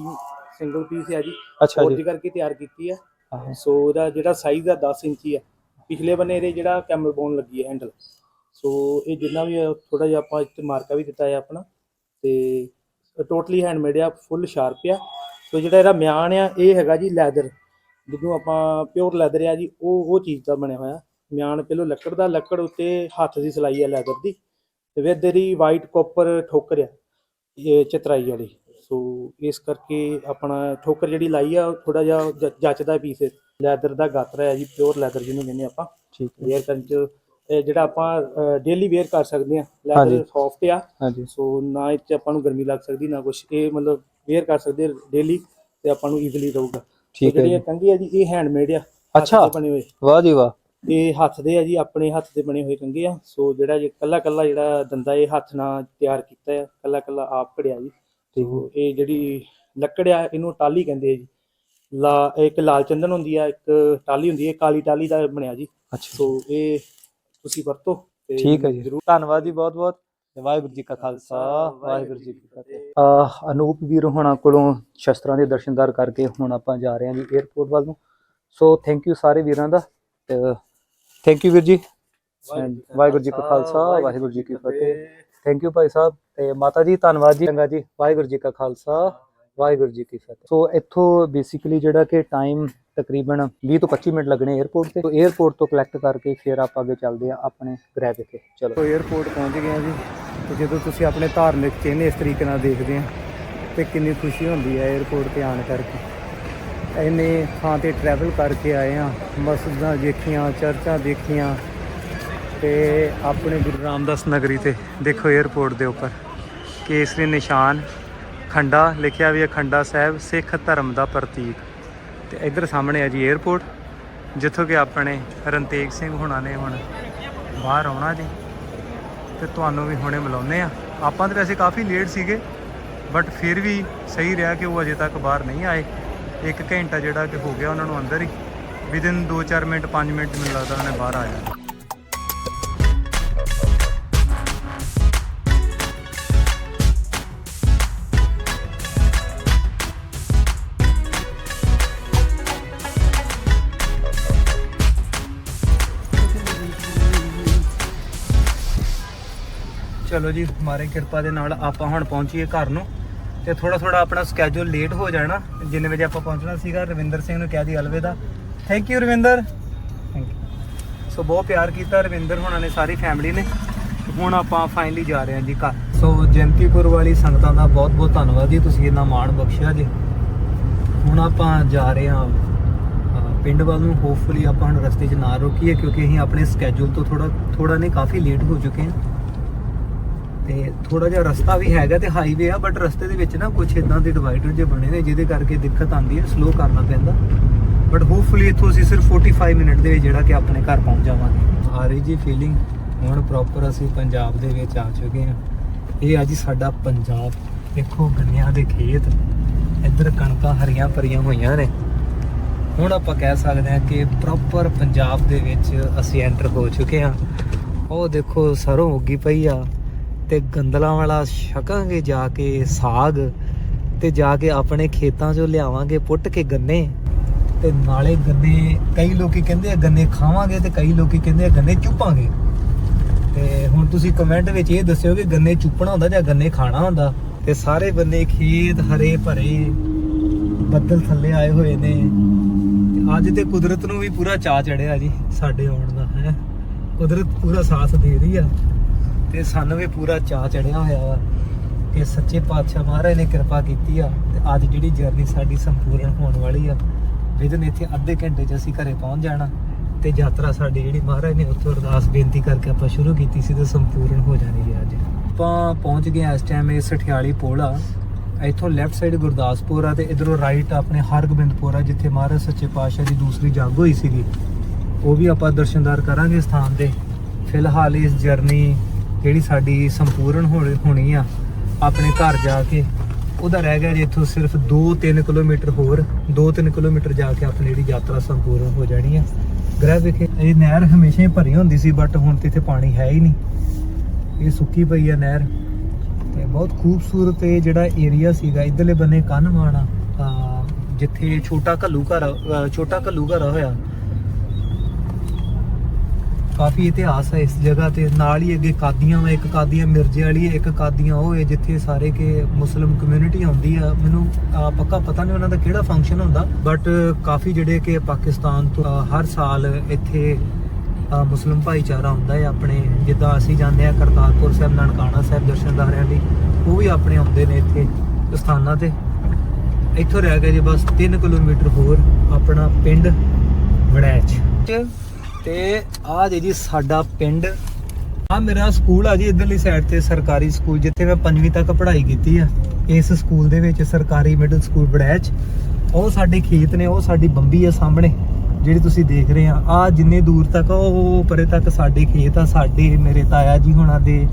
ਸਿੰਗਲ ਪੀਸ ਹੈ ਜੀ। ਅੱਛਾ ਜੀ। ਕਰਕੇ ਤਿਆਰ ਕੀਤੀ ਆ। ਸੋ ਇਹਦਾ ਜਿਹੜਾ ਸਾਈਜ਼ ਆ 10 ਇੰਚੀ ਆ। ਪਿਛਲੇ ਬੰਨੇ ਇਹਦੇ ਜਿਹੜਾ ਕੈਮਰ ਬੋਨ ਲੱਗੀ ਹੈ ਹੈਂਡਲ ਸੋ ਇਹ ਜਿੰਨਾ ਵੀ ਥੋੜਾ ਜਿਹਾ ਆਪਾਂ ਇੱਥੇ ਮਾਰਕਾ ਵੀ ਦਿੱਤਾ ਹੈ ਆਪਣਾ। ਤੇ ਟੋਟਲੀ ਹੈਂਡਮੇਡ ਆ ਫੁੱਲ ਸ਼ਾਰਪ ਆ। ਸੋ ਜਿਹੜਾ ਇਹਦਾ ਮਿਆਨ ਆ ਇਹ ਹੈਗਾ ਜੀ ਲੈਦਰ ਜਿਹਨੂੰ ਆਪਾਂ ਪਿਓਰ ਲੈਦਰ ਆ ਜੀ ਉਹ ਉਹ ਚੀਜ਼ ਦਾ ਬਣਿਆ ਹੋਇਆ। ਮਿਆਨ ਪਹਿਲੋਂ ਲੱਕੜ ਦਾ ਲੱਕੜ ਉੱਤੇ ਹੱਥ ਦੀ ਸਲਾਈ ਆ ਲੈਦਰ ਦੀ ਤੇ ਵਿੱਚ ਇਹਦੀ ਵਾਈਟ ਕਾਪਰ ਠੋਕਰ ਆ ਇਹ ਚਤਰਾਈ ਵਾਲੀ। ਸੋ ਇਸ ਕਰਕੇ ਆਪਣਾ ਠੋਕਰ ਜਿਹੜੀ ਲਾਈ ਆ ਥੋੜਾ ਜਿਹਾ ਜ- ਜੱਚਦਾ ਪੀਸ ਲੈਦਰ ਦਾ ਗਾਤਰਾ ਹੈ ਜੀ ਪਿਓਰ ਲੈਦਰ ਜਿਹਨੂੰ ਕਹਿੰਦੇ ਆਪਾਂ। ਠੀਕ ਹੈ। ਵੇਅਰ ਕਰਨ ਚ ਇਹ ਜਿਹੜਾ ਆਪਾਂ ਡੇਲੀ ਵੇਅਰ ਕਰ ਸਕਦੇ ਆ ਹਾਂਜੀ। ਲੈਦਰ ਸੌਫਟ ਆ। ਹਾਂਜੀ ਸੋ ਨਾ ਇਹ 'ਚ ਆਪਾਂ ਨੂੰ ਗਰਮੀ ਲੱਗ ਸਕਦੀ ਨਾ ਕੁਝ ਇਹ ਮਤਲਬ ਵੇਅਰ ਕਰ ਸਕਦੇ ਡੇਲੀ ਤੇ ਆਪਾਂ ਨੂੰ ਈਜ਼ੀਲੀ ਰਹੂਗਾ। ਠੀਕ ਹੈ ਜਿਹੜੀ ਜੀ। ਇਹ ਕੰਘੀ ਆ ਜੀ ਇਹ ਹੈਂਡਮੇਡ ਆ। ਹੱਥ ਅੱਛਾ। ਦੇ ਬਣੇ ਹੋਏ। ਵਾਹ ਜੀ ਵਾਹ। ਇਹ ਹੱਥ ਦੇ ਆ ਜੀ ਆਪਣੇ ਹੱਥ ਦੇ ਬਣੇ ਹੋਏ ਕੰਘੇ ਆ। ਸੋ ਜਿਹੜਾ ਜੇ ਕੱਲਾ ਕੱਲਾ ਜਿਹੜਾ ਦੰਦਾ ਇਹ ਹੱਥ ਨਾਲ ਤਿਆਰ ਕੀਤਾ ਆ ਕੱਲਾ ਕੱਲਾ ਆਪ ਘੜਿਆ ਜੀ। ਸੋ ਇਹ ਜਿਹੜੀ ਲੱਕੜ ਆ ਇਹਨੂੰ ਟਾਲੀ ਕਹਿੰਦੇ ਆ ਜੀ। ਲਾ ਇੱਕ ਲਾਲ ਚੰਦਨ ਹੁੰਦੀ ਆ ਇੱਕ ਟਾਲੀ ਹੁੰਦੀ ਹੈ ਕਾਲੀ ਟਾਲੀ ਦਾ ਬਣਿਆ ਜੀ। ਅੱਛਾ। ਸੋ ਇਹ ਤੁਸੀਂ ਵਰਤੋ ਤੇ ਠੀਕ ਹੈ ਜੀ। ਜ਼ਰੂਰ ਧੰਨਵਾਦ ਜੀ ਬਹੁਤ ਬਹੁਤ। ਵਾਹਿਗੁਰੂ ਜੀ ਕਾ ਖਾਲਸਾ ਵਾਹਿਗੁਰੂ ਜੀ ਕੀ ਫਤਿਹ। ਅਹ ਅਨੂਪ ਵੀਰ ਹੋਣਾ ਕੋਲੋਂ ਸ਼ਸਤਰਾਂ ਦੇ ਦਰਸ਼ਨਦਾਰ ਕਰਕੇ ਹੁਣ ਆਪਾਂ ਜਾ ਰਹੇ ਹਾਂ ਜੀ 에어ਪੋਰਟ ਵੱਲ ਨੂੰ। ਸੋ ਥੈਂਕ ਯੂ ਸਾਰੇ ਵੀਰਾਂ ਦਾ ਥੈਂਕ ਯੂ ਵੀਰ ਜੀ। ਵਾਹਿਗੁਰੂ ਜੀ ਕਾ ਖਾਲਸਾ ਵਾਹਿਗੁਰੂ ਜੀ ਕੀ ਫਤਿਹ। Thank you Bhai Sahib. ਤੇ ਮਾਤਾ ਜੀ ਧੰਨਵਾਦ ਜੀ। ਚੰਗਾ ਜੀ। ਵਾਹਿਗੁਰੂ ਜੀ ਕਾ ਖਾਲਸਾ ਵਾਹਿਗੁਰੂ ਜੀ ਕੀ ਫਤਿਹ। ਸੋ ਇੱਥੋਂ ਬੇਸਿਕਲੀ ਜਿਹੜਾ ਕਿ ਟਾਈਮ ਤਕਰੀਬਨ 20 ਤੋਂ 25 ਮਿੰਟ ਲੱਗਣੇ 에어ਪੋਰਟ ਤੇ। ਤੋਂ 에어ਪੋਰਟ ਤੋਂ ਕਲੈਕਟ ਕਰਕੇ ਫਿਰ ਆਪਾਂ ਅੱਗੇ ਚੱਲਦੇ ਆ ਆਪਣੇ ਗ੍ਰਹਿ ਵਿਖੇ। ਚਲੋ। ਸੋ 에어ਪੋਰਟ ਪਹੁੰਚ ਗਏ ਆ ਜੀ। ਤੇ ਜਦੋਂ ਤੁਸੀਂ ਆਪਣੇ ਧਾਰਮਿਕ ਚਿੰਨ੍ਹ ਇਸ ਤਰੀਕੇ ਨਾਲ ਦੇਖਦੇ ਆ ਤੇ ਕਿੰਨੀ ਖੁਸ਼ੀ ਹੁੰਦੀ ਹੈ 에어ਪੋਰਟ ਤੇ ਆਣ ਕਰਕੇ। ਇੰਨੇ ਥਾਂ ਤੇ ਟਰੈਵਲ ਕਰਕੇ ਆਏ ਆ ਮਸਜਿਦਾਂ ਦੇਖੀਆਂ, ਚਰਚਾਂ ਦੇਖੀਆਂ ਤੇ ਆਪਣੇ ਗੁਰੂ ਰਾਮਦਾਸ ਨਗਰੀ ਤੇ ਦੇਖੋ 에어ਪੋਰਟ ਦੇ ਉੱਪਰ। ਕੇਸਰੀ ਨਿਸ਼ਾਨ, ਖੰਡਾ, ਲਿਖਿਆ ਵੀ ਹੈ ਖੰਡਾ ਸਾਹਿਬ, ਸਿੱਖ ਧਰਮ ਦਾ ਪ੍ਰਤੀਕ। ਤੇ ਇੱਧਰ ਸਾਹਮਣੇ ਆ ਜੀ 에어ਪੋਰਟ ਜਿੱਥੋਂ ਕਿ ਆਪਣੇ ਰਣਤੇਗ ਸਿੰਘ ਹੁਣਾਂ ਨੇ ਹੁਣ ਬਾਹਰ ਆਉਣਾ ਜੀ। ਤੇ ਤੁਹਾਨੂੰ ਵੀ ਹੁਣੇ ਮਿਲਾਉਨੇ ਆ ਆਪਾਂ ਤਾਂ ਵੈਸੇ ਕਾਫੀ ਲੇਟ ਸੀਗੇ ਬਟ ਫਿਰ ਵੀ ਸਹੀ ਰਿਹਾ ਕਿ ਉਹ ਅਜੇ ਤੱਕ ਬਾਹਰ ਨਹੀਂ ਆਏ। ਇੱਕ ਘੰਟਾ ਜਿਹੜਾ ਕਿ ਹੋ ਗਿਆ ਉਹਨਾਂ ਨੂੰ ਅੰਦਰ ਹੀ। ਵਿਦਿਨ 2-4 ਮਿੰਟ 5 ਮਿੰਟ ਮੈਨੂੰ ਲੱਗਦਾ ਉਹਨਾਂ ਨੇ ਬਾਹਰ ਆ ਜਾਣਾ ਚਲੋ ਜੀ, ਮਾਰੇ ਕਿਰਪਾ ਦੇ ਨਾਲ ਆਪਾਂ ਹੁਣ ਪਹੁੰਚੀਏ ਘਰ ਨੂੰ। ਤੇ ਥੋੜਾ ਥੋੜਾ ਆਪਣਾ ਸਕੇਜੂਲ ਲੇਟ ਹੋ ਜਾਣਾ। ਜਿੰਨੇ ਵਜੇ ਆਪਾਂ ਪਹੁੰਚਣਾ ਸੀਗਾ ਰਵਿੰਦਰ ਸਿੰਘ ਨੂੰ ਕਹਿ ਦੀ ਅਲਵਿਦਾ। Thank you Ravinder. Thank you so ਬਹੁਤ ਪਿਆਰ ਕੀਤਾ ਰਵਿੰਦਰ ਹੋਣਾ ਨੇ ਸਾਰੀ ਫੈਮਿਲੀ ਨੇ। ਹੁਣ ਆਪਾਂ ਫਾਈਨਲੀ ਜਾ ਰਹੇ ਹਾਂ ਜੀ ਘਰ। ਸੋ ਜੰਤੀਪੁਰ ਵਾਲੀ ਸੰਗਤਾਂ ਦਾ ਬਹੁਤ ਬਹੁਤ ਧੰਨਵਾਦ ਜੀ ਤੁਸੀਂ ਇੰਨਾ ਮਾਣ ਬਖਸ਼ਿਆ ਜੀ। ਹੁਣ ਆਪਾਂ ਜਾ ਰਹੇ ਹਾਂ ਪਿੰਡ ਵੱਲ ਨੂੰ। ਹੋਪਫੁਲੀ ਆਪਾਂ ਹੁਣ ਰਸਤੇ 'ਚ ਨਾ ਰੁਕੀਏ ਕਿਉਂਕਿ ਅਸੀਂ ਆਪਣੇ ਸਕੇਜੂਲ ਤੋਂ ਥੋੜਾ ਥੋੜਾ ਨਹੀਂ ਕਾਫੀ ਲੇਟ ਹੋ ਚੁੱਕੇ ਹਾਂ। ਤੇ ਥੋੜਾ ਜਿਹਾ ਰਸਤਾ ਵੀ ਹੈਗਾ ਤੇ ਹਾਈਵੇ ਆ ਬਟ ਰਸਤੇ ਦੇ ਵਿੱਚ ਨਾ ਕੁਝ ਇਦਾਂ ਦੇ ਡਿਵਾਈਡਰ ਜੇ ਬਣੇ ਨੇ, ਜਿਹਦੇ ਕਰਕੇ ਦਿੱਕਤ ਆਉਂਦੀ ਹੈ ਸਲੋ ਕਰਨਾ ਪੈਂਦਾ। ਬਟ ਹੋਪਫੁਲੀ ਇੱਥੋਂ ਅਸੀਂ ਸਿਰਫ 45 ਮਿੰਟ ਦੇ ਵਿੱਚ ਜਿਹੜਾ ਕਿ ਆਪਣੇ ਘਰ ਪਹੁੰਚ ਜਾਵਾਂਗੇ। ਆ ਰਹੀ ਜੀ ਫੀਲਿੰਗ ਹੁਣ ਪ੍ਰੋਪਰ ਅਸੀਂ ਪੰਜਾਬ ਦੇ ਵਿੱਚ ਆ ਚੁੱਕੇ ਹਾਂ। ਇਹ ਆ ਜੀ ਸਾਡਾ ਪੰਜਾਬ। ਦੇਖੋ ਗੰਨਿਆਂ ਦੇ ਖੇਤ, ਇੱਧਰ ਕਣਕਾਂ ਹਰੀਆਂ ਭਰੀਆਂ ਹੋਈਆਂ ਨੇ। ਹੁਣ ਆਪਾਂ ਕਹਿ ਸਕਦੇ ਹਾਂ ਕਿ ਪ੍ਰੋਪਰ ਪੰਜਾਬ ਦੇ ਵਿੱਚ ਅਸੀਂ ਐਂਟਰ ਹੋ ਚੁੱਕੇ ਹਾਂ। ਉਹ ਦੇਖੋ ਸਰੋਂ ਉੱਗੀ ਪਈ ਆ। ਤੇ ਗੰਦਲਾਂ ਵਾਲਾ ਛਕਾਂਗੇ ਜਾ ਕੇ ਸਾਗ ਤੇ ਜਾ ਕੇ ਆਪਣੇ ਖੇਤਾਂ 'ਚੋਂ ਲਿਆਵਾਂਗੇ ਪੁੱਟ ਕੇ ਗੰਨੇ ਤੇ ਨਾਲੇ ਗੰਨੇ, ਕਈ ਲੋਕੀ ਕਹਿੰਦੇ ਆ ਗੰਨੇ ਖਾਵਾਂਗੇ ਤੇ ਕਈ ਲੋਕੀ ਕਹਿੰਦੇ ਆ ਗੰਨੇ ਚੁੱਪਾਂਗੇ। ਤੇ ਹੁਣ ਤੁਸੀਂ ਕਮੈਂਟ ਵਿੱਚ ਇਹ ਦੱਸਿਓ ਕਿ ਗੰਨੇ ਚੁੱਪਣਾ ਹੁੰਦਾ ਜਾਂ ਗੰਨੇ ਖਾਣਾ ਹੁੰਦਾ? ਤੇ ਸਾਰੇ ਬੰਨੇ ਖੇਤ ਹਰੇ ਭਰੇ, ਬੱਦਲ ਥੱਲੇ ਆਏ ਹੋਏ ਨੇ। ਅੱਜ ਤੇ ਕੁਦਰਤ ਨੂੰ ਵੀ ਪੂਰਾ ਚਾਅ ਚੜਿਆ ਜੀ ਸਾਡੇ ਆਉਣ ਦਾ, ਹੈ। ਕੁਦਰਤ ਪੂਰਾ ਸਾਥ ਦੇ ਰਹੀ ਆ। ਤੇ ਸਾਨੂੰ ਵੀ ਪੂਰਾ ਚਾਅ ਚੜਿਆ ਹੋਇਆ ਵਾ ਕਿ ਸੱਚੇ ਪਾਤਸ਼ਾਹ ਮਹਾਰਾਜ ਨੇ ਕਿਰਪਾ ਕੀਤੀ ਆ ਤੇ ਅੱਜ ਜਿਹੜੀ ਜਰਨੀ ਸਾਡੀ ਸੰਪੂਰਨ ਹੋਣ ਵਾਲੀ ਆ ਵਿਦਨ ਇੱਥੇ ਅੱਧੇ ਘੰਟੇ 'ਚ ਅਸੀਂ ਘਰੇ ਪਹੁੰਚ ਜਾਣਾ ਤੇ ਯਾਤਰਾ ਸਾਡੀ ਜਿਹੜੀ ਮਹਾਰਾਜ ਨੇ ਉੱਥੋਂ ਅਰਦਾਸ ਬੇਨਤੀ ਕਰਕੇ ਆਪਾਂ ਸ਼ੁਰੂ ਕੀਤੀ ਸੀ ਤੇ ਸੰਪੂਰਨ ਹੋ ਜਾਣੀ ਹੈ ਅੱਜ। ਆਪਾਂ ਪਹੁੰਚ ਗਏ ਹਾਂ ਇਸ ਟਾਈਮ ਇਹ ਸਠਿਆਲੀ ਪੁਲ ਆ, ਇੱਥੋਂ ਲੈਫਟ ਸਾਈਡ ਗੁਰਦਾਸਪੁਰ ਆ ਤੇ ਇਧਰੋਂ ਰਾਈਟ ਆਪਣੇ ਹਰਗੋਬਿੰਦਪੁਰ ਆ, ਜਿੱਥੇ ਮਹਾਰਾਜ ਸੱਚੇ ਪਾਤਸ਼ਾਹ ਦੀ ਦੂਸਰੀ ਜੰਗ ਹੋਈ ਸੀਗੀ। ਉਹ ਵੀ ਆਪਾਂ ਦਰਸ਼ਨਦਾਰ ਕਰਾਂਗੇ ਸਥਾਨ ਦੇ ਫਿਲਹਾਲ ਇਸ ਜਰਨੀ ਜਿਹੜੀ ਸਾਡੀ ਸੰਪੂਰਨ ਹੋਣੀ ਹੋਣੀ ਆ, ਆਪਣੇ ਘਰ ਜਾ ਕੇ, ਉਹਦਾ ਰਹਿ ਗਿਆ ਜੇ ਇੱਥੋਂ ਸਿਰਫ 2-3 ਕਿਲੋਮੀਟਰ ਹੋਰ 2-3 ਕਿਲੋਮੀਟਰ ਜਾ ਕੇ ਆਪਣੀ ਜਿਹੜੀ ਯਾਤਰਾ ਸੰਪੂਰਨ ਹੋ ਜਾਣੀ ਆ। ਗ੍ਰਹਿ ਵਿਖੇ ਇਹ ਨਹਿਰ ਹਮੇਸ਼ਾ ਹੀ ਭਰੀ ਹੁੰਦੀ ਸੀ ਬਟ ਹੁਣ ਤੇ ਇੱਥੇ ਪਾਣੀ ਹੈ ਹੀ ਨਹੀਂ। ਇਹ ਸੁੱਕੀ ਪਈ ਆ ਨਹਿਰ। ਤੇ ਬਹੁਤ ਖੂਬਸੂਰਤ ਇਹ ਜਿਹੜਾ ਏਰੀਆ ਸੀਗਾ, ਇਧਰਲੇ ਬੰਨੇ ਕੰਨ ਮਾਣਾ ਜਿੱਥੇ ਛੋਟਾ ਘੱਲੂ ਘਰ ਛੋਟਾ ਘੱਲੂ ਘਰ ਹੋਇਆ ਕਾਫੀ ਇਤਿਹਾਸ ਹੈ ਇਸ ਜਗ੍ਹਾ ਤੇ। ਨਾਲ ਹੀ ਅੱਗੇ ਕਾਦੀਆਂ ਵਾ ਇੱਕ ਕਾਦੀਆਂ ਮਿਰਜ਼ੇ ਵਾਲੀ ਹੈ, ਇੱਕ ਕਾਦੀਆਂ ਉਹ ਹੈ ਜਿੱਥੇ ਸਾਰੇ ਕੇ ਮੁਸਲਿਮ ਕਮਿਊਨਿਟੀ ਆਉਂਦੀ ਆ। ਮੈਨੂੰ ਪੱਕਾ ਪਤਾ ਨਹੀਂ ਉਹਨਾਂ ਦਾ ਕਿਹੜਾ ਫੰਕਸ਼ਨ ਹੁੰਦਾ ਬਟ ਕਾਫੀ ਜਿਹੜੇ ਕਿ ਪਾਕਿਸਤਾਨ ਤੋਂ ਹਰ ਸਾਲ ਇੱਥੇ ਅਹ, ਮੁਸਲਿਮ ਭਾਈਚਾਰਾ ਹੁੰਦਾ ਹੈ ਆਪਣੇ। ਜਿੱਦਾਂ ਅਸੀਂ ਜਾਂਦੇ ਆ ਕਰਤਾਰਪੁਰ ਸਾਹਿਬ ਨਨਕਾਣਾ ਸਾਹਿਬ ਦਰਸ਼ਨਦਾਰਿਆਂ ਲਈ ਉਹ ਵੀ ਆਪਣੇ ਆਉਂਦੇ ਨੇ ਇੱਥੇ ਸਥਾਨਾਂ ਤੇ। ਇੱਥੋਂ ਰਹਿ ਗਿਆ ਜੀ ਬਸ 3 ਕਿਲੋਮੀਟਰ ਹੋਰ ਆਪਣਾ ਪਿੰਡ ਵੜੈਚ। ਤੇ ਆ ਜੇ ਜੀ ਸਾਡਾ ਪਿੰਡ। ਆ ਮੇਰਾ ਸਕੂਲ ਆ ਜੀ ਇਧਰਲੀ ਸਾਈਡ ਤੇ, ਸਰਕਾਰੀ ਸਕੂਲ, ਜਿੱਥੇ ਮੈਂ ਪੰਜਵੀਂ ਤੱਕ ਪੜ੍ਹਾਈ ਕੀਤੀ ਆ। ਇਸ ਸਕੂਲ ਦੇ ਵਿੱਚ ਸਰਕਾਰੀ ਮਿਡਲ ਸਕੂਲ ਬੜੈਚ। ਉਹ ਸਾਡੇ ਖੇਤ ਨੇ, ਉਹ ਸਾਡੀ ਬੰਬੀ ਆ ਸਾਹਮਣੇ, ਜਿਹੜੀ ਤੁਸੀਂ ਦੇਖ ਰਹੇ ਆ। ਆ ਜਿੰਨੇ ਦੂਰ ਤੱਕ, ਉਹ ਪਰੇ ਤੱਕ ਸਾਡੇ ਖੇਤ ਆ, ਸਾਡੇ, ਮੇਰੇ ਤਾਇਆ ਜੀ ਹੋਣਾ ਦੇ,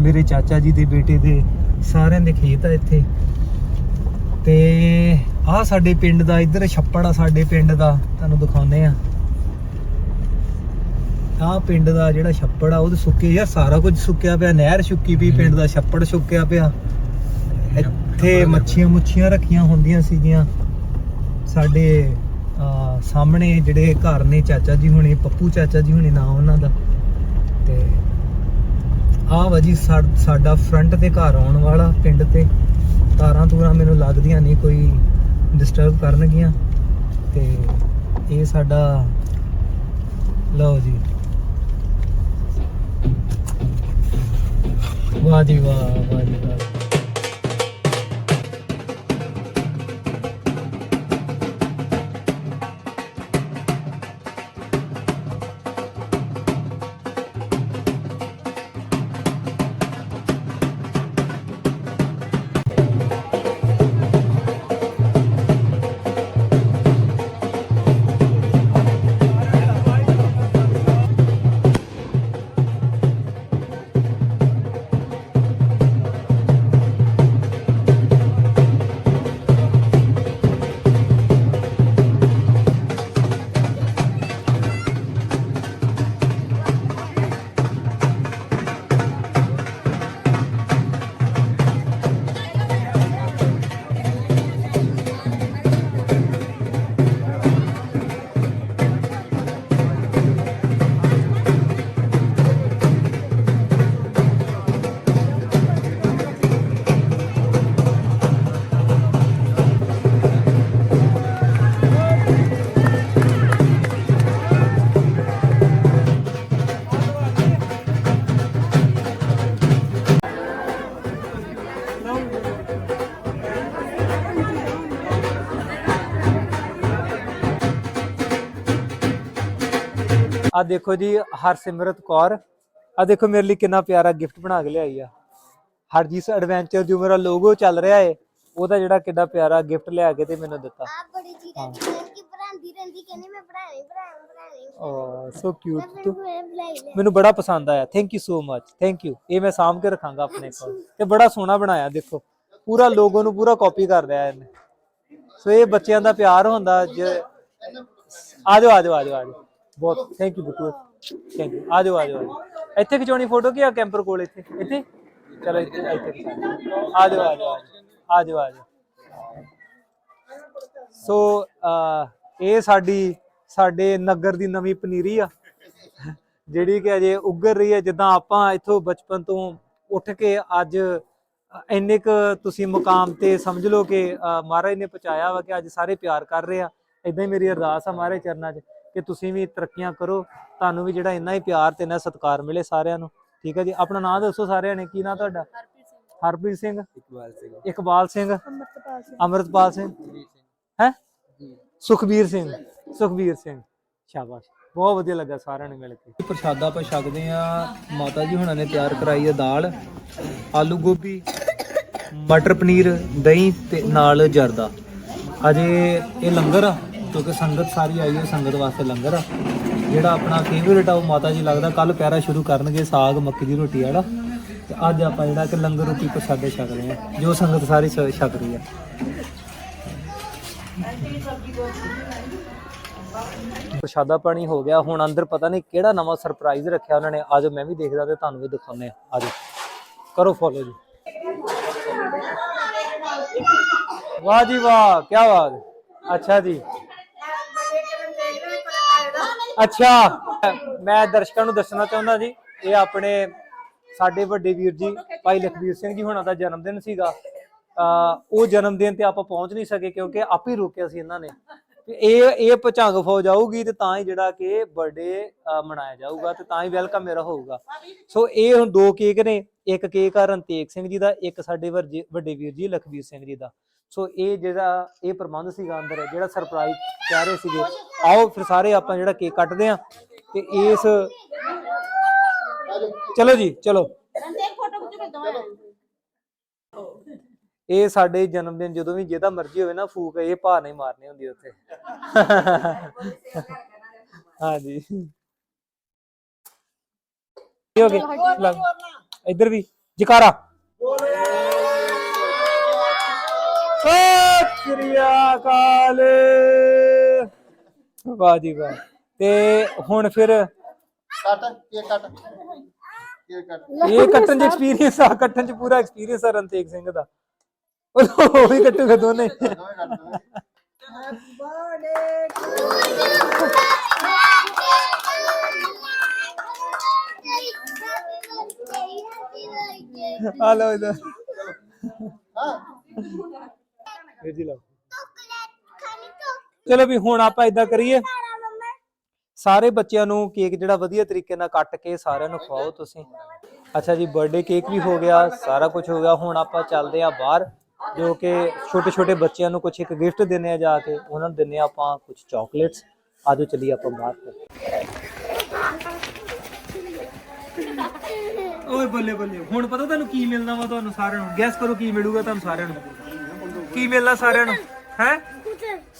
ਮੇਰੇ ਚਾਚਾ ਜੀ ਦੇ ਬੇਟੇ ਦੇ, ਸਾਰਿਆਂ ਦੇ ਖੇਤ ਆ ਇੱਥੇ। ਤੇ ਆ ਸਾਡੇ ਪਿੰਡ ਦਾ, ਇੱਧਰ ਛੱਪੜ ਆ ਸਾਡੇ ਪਿੰਡ ਦਾ, ਤੁਹਾਨੂੰ ਦਿਖਾਉਂਦੇ ਆ। ਆ ਪਿੰਡ ਦਾ ਜਿਹੜਾ ਛੱਪੜ ਆ ਉਹਦੇ ਸੁੱਕੇ ਯਾਰ ਸਾਰਾ ਕੁਝ ਸੁੱਕਿਆ ਪਿਆ ਨਹਿਰ ਸੁੱਕੀ ਪਈ ਪਿੰਡ ਦਾ ਛੱਪੜ ਸੁੱਕਿਆ ਪਿਆ। ਇੱਥੇ ਮੱਛੀਆਂ ਮੁੱਛੀਆਂ ਰੱਖੀਆਂ ਹੁੰਦੀਆਂ ਸੀਗੀਆਂ। ਸਾਡੇ ਆ, ਸਾਹਮਣੇ ਜਿਹੜੇ ਘਰ ਨੇ ਚਾਚਾ ਜੀ ਹੁਣੇ ਪੱਪੂ ਚਾਚਾ ਜੀ ਹੁਣੇ ਨਾਂ ਉਹਨਾਂ ਦਾ। ਤੇ ਆ ਵਾ ਜੀ ਸਾ- ਸਾਡਾ ਫਰੰਟ ਤੇ ਘਰ ਆਉਣ ਵਾਲਾ ਪਿੰਡ ਤੇ। ਤਾਰਾਂ ਤੂਰਾਂ ਮੈਨੂੰ ਲੱਗਦੀਆਂ ਨਹੀਂ ਕੋਈ ਡਿਸਟਰਬ ਕਰਨਗੀਆਂ। ਤੇ ਇਹ ਸਾਡਾ ਲਓ ਜੀ। ਵਾਹ ਜੀ ਵਾਹ ਵਾਹ ਜੀ ਵਾਹ ਦੇਖੋ ਜੀ ਹਰਸਿਮਰਤ ਕੌਰ। ਆ ਦੇਖੋ ਮੇਰੇ ਲਈ ਕਿੰਨਾ ਪਿਆਰਾ ਗਿਫਟ ਬਣਾ ਕੇ ਲਿਆਈ ਆ। ਹਰਜੀਤ ਐਡਵੈਂਚਰ ਜੋ ਮੇਰਾ ਲੋਗੋ ਚੱਲ ਰਿਹਾ ਏ। ਉਹਦਾ ਜਿਹੜਾ ਕਿੰਨਾ ਪਿਆਰਾ ਗਿਫਟ ਲਿਆ ਕੇ ਤੇ ਮੈਨੂੰ ਦਿੱਤਾ। ਆ ਬੜੀ ਚੀਜ਼ਾਂ ਦੀ ਕਿ ਬਣਾਉਂਦੀ ਰਹਿੰਦੀ ਕਹਿੰਦੀ ਮੈਂ ਬਣਾਣੀ ਬਣਾਣੀ ਬਣਾਣੀ ਓ ਸੋ ਕਿਊਟ ਮੈਂ ਤੂੰ ਫਿਰ ਬੁਲਾਈ ਲਿਆ। ਮੈਨੂੰ ਬੜਾ ਪਸੰਦ ਆਇਆ। Thank you so much thank you ਇਹ ਮੈਂ ਸਾਂਭ ਕੇ ਰੱਖਾਂਗਾ ਆਪਣੇ ਕੋਲ। ਤੇ ਬੜਾ ਸੋਹਣਾ ਬਣਾਇਆ ਦੇਖੋ। ਪੂਰਾ ਲੋਗੋ ਨੂੰ ਪੂਰਾ ਕਾਪੀ ਕਰ ਲਿਆ ਇਹਨੇ। ਸੋ ਇਹ ਬੱਚਿਆਂ ਦਾ ਪਿਆਰ ਹੁੰਦਾ ਜੇ ਆ ਜਾਓ ਆ ਜਾਓ ਆ ਜਾਓ ਆ ਜਾਓ ਬਹੁਤ ਥੈਂਕ ਯੂ ਬੁੱਤੂ ਥੈਂਕ ਯੂ ਆ ਜਾਓ ਆ ਜਾਓ ਇੱਥੇ ਖਿਚਾਉਣੀ ਫੋਟੋ ਕਿ ਆ ਕੈਂਪਰ ਕੋਲ ਇੱਥੇ? ਇੱਥੇ? ਚਲੋ ਇੱਥੇ ਇੱਥੇ ਆ ਜਾਓ ਆ ਜਾਓ ਆ ਜਾਓ। ਆ ਜਾਓ ਸੋ ਇਹ ਸਾਡੀ, ਸਾਡੇ ਨਗਰ ਦੀ ਨਵੀਂ ਪਨੀਰੀ ਆ। ਜਿਹੜੀ ਕਿ ਅਜੇ ਉੱਗਰ ਰਹੀ ਹੈ, ਜਿੱਦਾਂ ਆਪਾਂ ਇੱਥੋਂ ਬਚਪਨ ਤੋਂ ਉੱਠ ਕੇ ਅੱਜ ਇੰਨੇ ਕ ਤੁਸੀਂ ਮੁਕਾਮ ਤੇ ਸਮਝ ਲਓ ਕਿ ਮਹਾਰਾਜ ਨੇ ਪਹੁੰਚਾਇਆ ਵਾ ਕਿ ਅੱਜ ਸਾਰੇ ਪਿਆਰ ਕਰ ਰਹੇ ਆ। ਇਦਾਂ ਹੀ ਮੇਰੀ ਅਰਦਾਸ ਆ ਮਹਾਰਾਜ ਚਰਨਾਂ 'ਚ। ਕਿ ਤੁਸੀਂ ਵੀ ਤਰੱਕੀਆਂ ਕਰੋ ਤੁਹਾਨੂੰ ਵੀ ਜਿਹੜਾ ਇੰਨਾ ਹੀ ਪਿਆਰ ਤੇ ਇੰਨਾ ਸਤਿਕਾਰ ਮਿਲੇ ਸਾਰਿਆਂ ਨੂੰ। ਠੀਕ ਹੈ ਜੀ? ਆਪਣਾ ਨਾਮ ਦੱਸੋ ਸਾਰਿਆਂ ਨੇ ਕੀ ਨਾਮ ਤੁਹਾਡਾ? ਹਰਪ੍ਰੀਤ ਸਿੰਘ। ਇਕਬਾਲ ਸਿੰਘ। ਇਕਬਾਲ ਸਿੰਘ। ਅੰਮ੍ਰਿਤਪਾਲ ਸਿੰਘ। ਅਮਰਤਪਾਲ ਸਿੰਘ। ਹੈ? ਸੁਖਬੀਰ ਸਿੰਘ। ਸੁਖਬੀਰ ਸਿੰਘ। ਸ਼ਾਬਾਸ਼। ਬਹੁਤ ਵਧੀਆ ਲੱਗਾ ਸਾਰਿਆਂ ਨੂੰ ਮਿਲ ਕੇ। ਪ੍ਰਸ਼ਾਦਾ ਆਪਾਂ ਛਕਦੇ ਆ ਮਾਤਾ ਜੀ ਹੁਣਾਂ ਨੇ ਤਿਆਰ ਕਰਾਈ ਹੈ ਦਾਲ ਆਲੂ ਗੋਭੀ ਮਟਰ ਪਨੀਰ ਦਹੀਂ ਤੇ ਨਾਲ ਜਰਦਾ। ਅਜੇ ਇਹ ਲੰਗਰ ਆ। ਕਿਉਂਕਿ ਸੰਗਤ ਸਾਰੀ ਆਈ ਹੈ ਸੰਗਤ ਵਾਸਤੇ ਲੰਗਰ ਆ। ਜਿਹੜਾ ਆਪਣਾ ਫੇਵਰੇਟ ਆ, ਉਹ ਮਾਤਾ ਜੀ ਲੱਗਦਾ ਕੱਲ ਪੈਰਾ ਸ਼ੁਰੂ ਕਰਨਗੇ ਸਾਗ, ਮੱਕੀ ਦੀ ਰੋਟੀ ਵਾਲਾ। ਤੇ ਅੱਜ ਆਪਾਂ ਜਿਹੜਾ ਕਿ ਲੰਗਰ ਰੋਟੀ ਪ੍ਰਸ਼ਾਦੇ ਛਕ ਰਹੇ ਆ, ਜੋ ਸੰਗਤ ਸਾਰੀ ਛ- ਛਕ ਰਹੀ ਆ। ਪ੍ਰਸ਼ਾਦਾ ਪਾਣੀ ਹੋ ਗਿਆ, ਹੁਣ ਅੰਦਰ ਪਤਾ ਨਹੀਂ ਕਿਹੜਾ ਨਵਾਂ ਸਰਪ੍ਰਾਈਜ਼ ਰੱਖਿਆ ਉਹਨਾਂ ਨੇ। ਆਜੋ, ਮੈਂ ਵੀ ਦੇਖਦਾ ਤੇ ਤੁਹਾਨੂੰ ਵੀ ਦਿਖਾਉਂਦੇ ਆ। ਆਜੋ। ਕਰੋ ਫੋਲੋ ਜੀ। ਵਾਹ ਜੀ ਵਾਹ ਕੀ ਬਾਤ। ਅੱਛਾ ਜੀ। ਅੱਛਾ, ਮੈਂ ਦਰਸ਼ਕਾਂ ਨੂੰ ਦੱਸਣਾ ਚਾਹੁੰਦਾ ਜੀ, ਇਹ ਆਪਣੇ ਸਾਡੇ ਵੱਡੇ ਵੀਰ ਜੀ, ਭਾਈ ਲਖਬੀਰ ਸਿੰਘ ਜੀ ਹੁਣਾਂ ਦਾ ਜਨਮ ਦਿਨ ਸੀਗਾ ਉਹ ਜਨਮ ਦਿਨ ਤੇ ਆਪਾਂ ਪਹੁੰਚ ਨਹੀਂ ਸਕੇ ਕਿਉਂਕਿ ਆਪ ਹੀ ਰੋਕਿਆ ਸੀ ਇਹਨਾਂ ਨੇ। ਇਹ ਇਹ ਪਚੰਗ ਫੌਜ ਆਊਗੀ ਤੇ ਤਾਂ ਹੀ ਜਿਹੜਾ ਕਿ ਬਰਥਡੇ ਮਨਾਇਆ ਜਾਊਗਾ ਤੇ ਤਾਂ ਹੀ ਵੈਲਕਮ ਮੇਰਾ ਹੋਊਗਾ। ਸੋ ਇਹ ਹੁਣ ਦੋ ਕੇਕ ਨੇ, ਇੱਕ ਕੇਕ ਆ ਰਣਤੇਕ ਸਿੰਘ ਜੀ ਦਾ, ਇੱਕ ਸਾਡੇ ਵਰਜੇ- ਵੱਡੇ ਵੀਰ ਜੀ ਲਖਬੀਰ ਸਿੰਘ ਜੀ ਦਾ। ਸੋ ਇਹ ਜਿਹੜਾ, ਇਹ ਪ੍ਰਬੰਧ ਸੀਗਾ ਅੰਦਰ, ਜਿਹੜਾ ਸਰਪ੍ਰਾਈਜ਼ ਕਹਿ ਰਹੇ ਸੀਗੇ। ਆਓ ਫਿਰ ਸਾਰੇ ਆਪਾਂ ਜਿਹੜਾ ਕੇਕ ਕੱਟਦੇ ਆ ਤੇ ਇਸ ਚਲੋ ਜੀ, ਚਲੋ। ਇਹ ਸਾਡੇ ਜਨਮ ਦਿਨ ਜਦੋਂ ਵੀ ਜਿਹਦਾ ਮਰਜ਼ੀ ਹੋਵੇ ਨਾ, ਫੂਕ ਇਹ ਭਾ ਨਹੀਂ ਮਾਰਨੀ ਹੁੰਦੀ ਉੱਥੇ। ਹਾਂਜੀ। ਕੀ ਹੋ ਗਿਆ? ਇੱਧਰ ਵੀ। ਜਕਾਰਾ। ਸਤਿ ਸ੍ਰੀ ਅਕਾਲ। ਵਾਹ ਜੀ ਵਾਹ। ਤੇ ਹੁਣ ਫਿਰ ਕੱਟ ਕੇਕ ਕੱਟ। ਕੇਕ ਕੱਟ। ਇਹ ਕੱਟਣ ਚ ਐਕਸਪੀਰੀਅੰਸ ਆ ਕੱਟਣ ਚ ਪੂਰਾ ਐਕਸਪੀਰੀਅੰਸ ਆ ਰਣਤੇਗ ਸਿੰਘ ਦਾ। ਉਹ ਵੀ ਕੱਟੂਗਾ ਦੋਨੇ। ਇਧਰ। ਹਾਂ। ਇਹ ਜੀ ਲਓ। ਚਲੋ ਵੀ ਹੁਣ ਆਪਾਂ ਇਦਾਂ ਕਰੀਏ। ਸਾਰੇ ਬੱਚਿਆਂ ਨੂੰ ਕੇਕ ਜਿਹੜਾ ਵਧੀਆ ਤਰੀਕੇ ਨਾਲ ਕੱਟ ਕੇ ਸਾਰਿਆਂ ਨੂੰ ਖਵਾਓ ਤੁਸੀਂ। ਅੱਛਾ ਜੀ ਬਰਥਡੇ ਕੇਕ ਵੀ ਹੋ ਗਿਆ, ਸਾਰਾ ਕੁਝ ਹੋ ਗਿਆ। ਹੁਣ ਆਪਾਂ ਚੱਲਦੇ ਆ ਬਾਹਰ, ਜੋ ਕਿ ਛੋਟੇ ਛੋਟੇ ਬੱਚਿਆਂ ਨੂੰ ਕੁਝ ਇੱਕ ਗਿਫਟ ਦਿੰਨੇ ਆ ਜਾ ਕੇ। ਉਹਨਾਂ ਨੂੰ ਦਿੰਨੇ ਆ ਆਪਾਂ ਕੁਝ ਚਾਕਲੇਟਸ ਆਜੋ ਚੱਲੀਏ ਆਪਾਂ ਬਾਹਰ। ਫਿਰ ਓਏ ਬੱਲੇ ਬੱਲੇ ਹੁਣ ਪਤਾ ਤੁਹਾਨੂੰ ਕੀ ਮਿਲਣਾ ਵਾ ਤੁਹਾਨੂੰ ਸਾਰਿਆਂ ਨੂੰ? ਗੈਸ ਕਰੋ ਕੀ ਮਿਲੂਗਾ ਤੁਹਾਨੂੰ ਸਾਰਿਆਂ ਨੂੰ। ਕੀ ਮਿਲਣਾ ਸਾਰਿਆਂ ਨੂੰ? ਹੈ?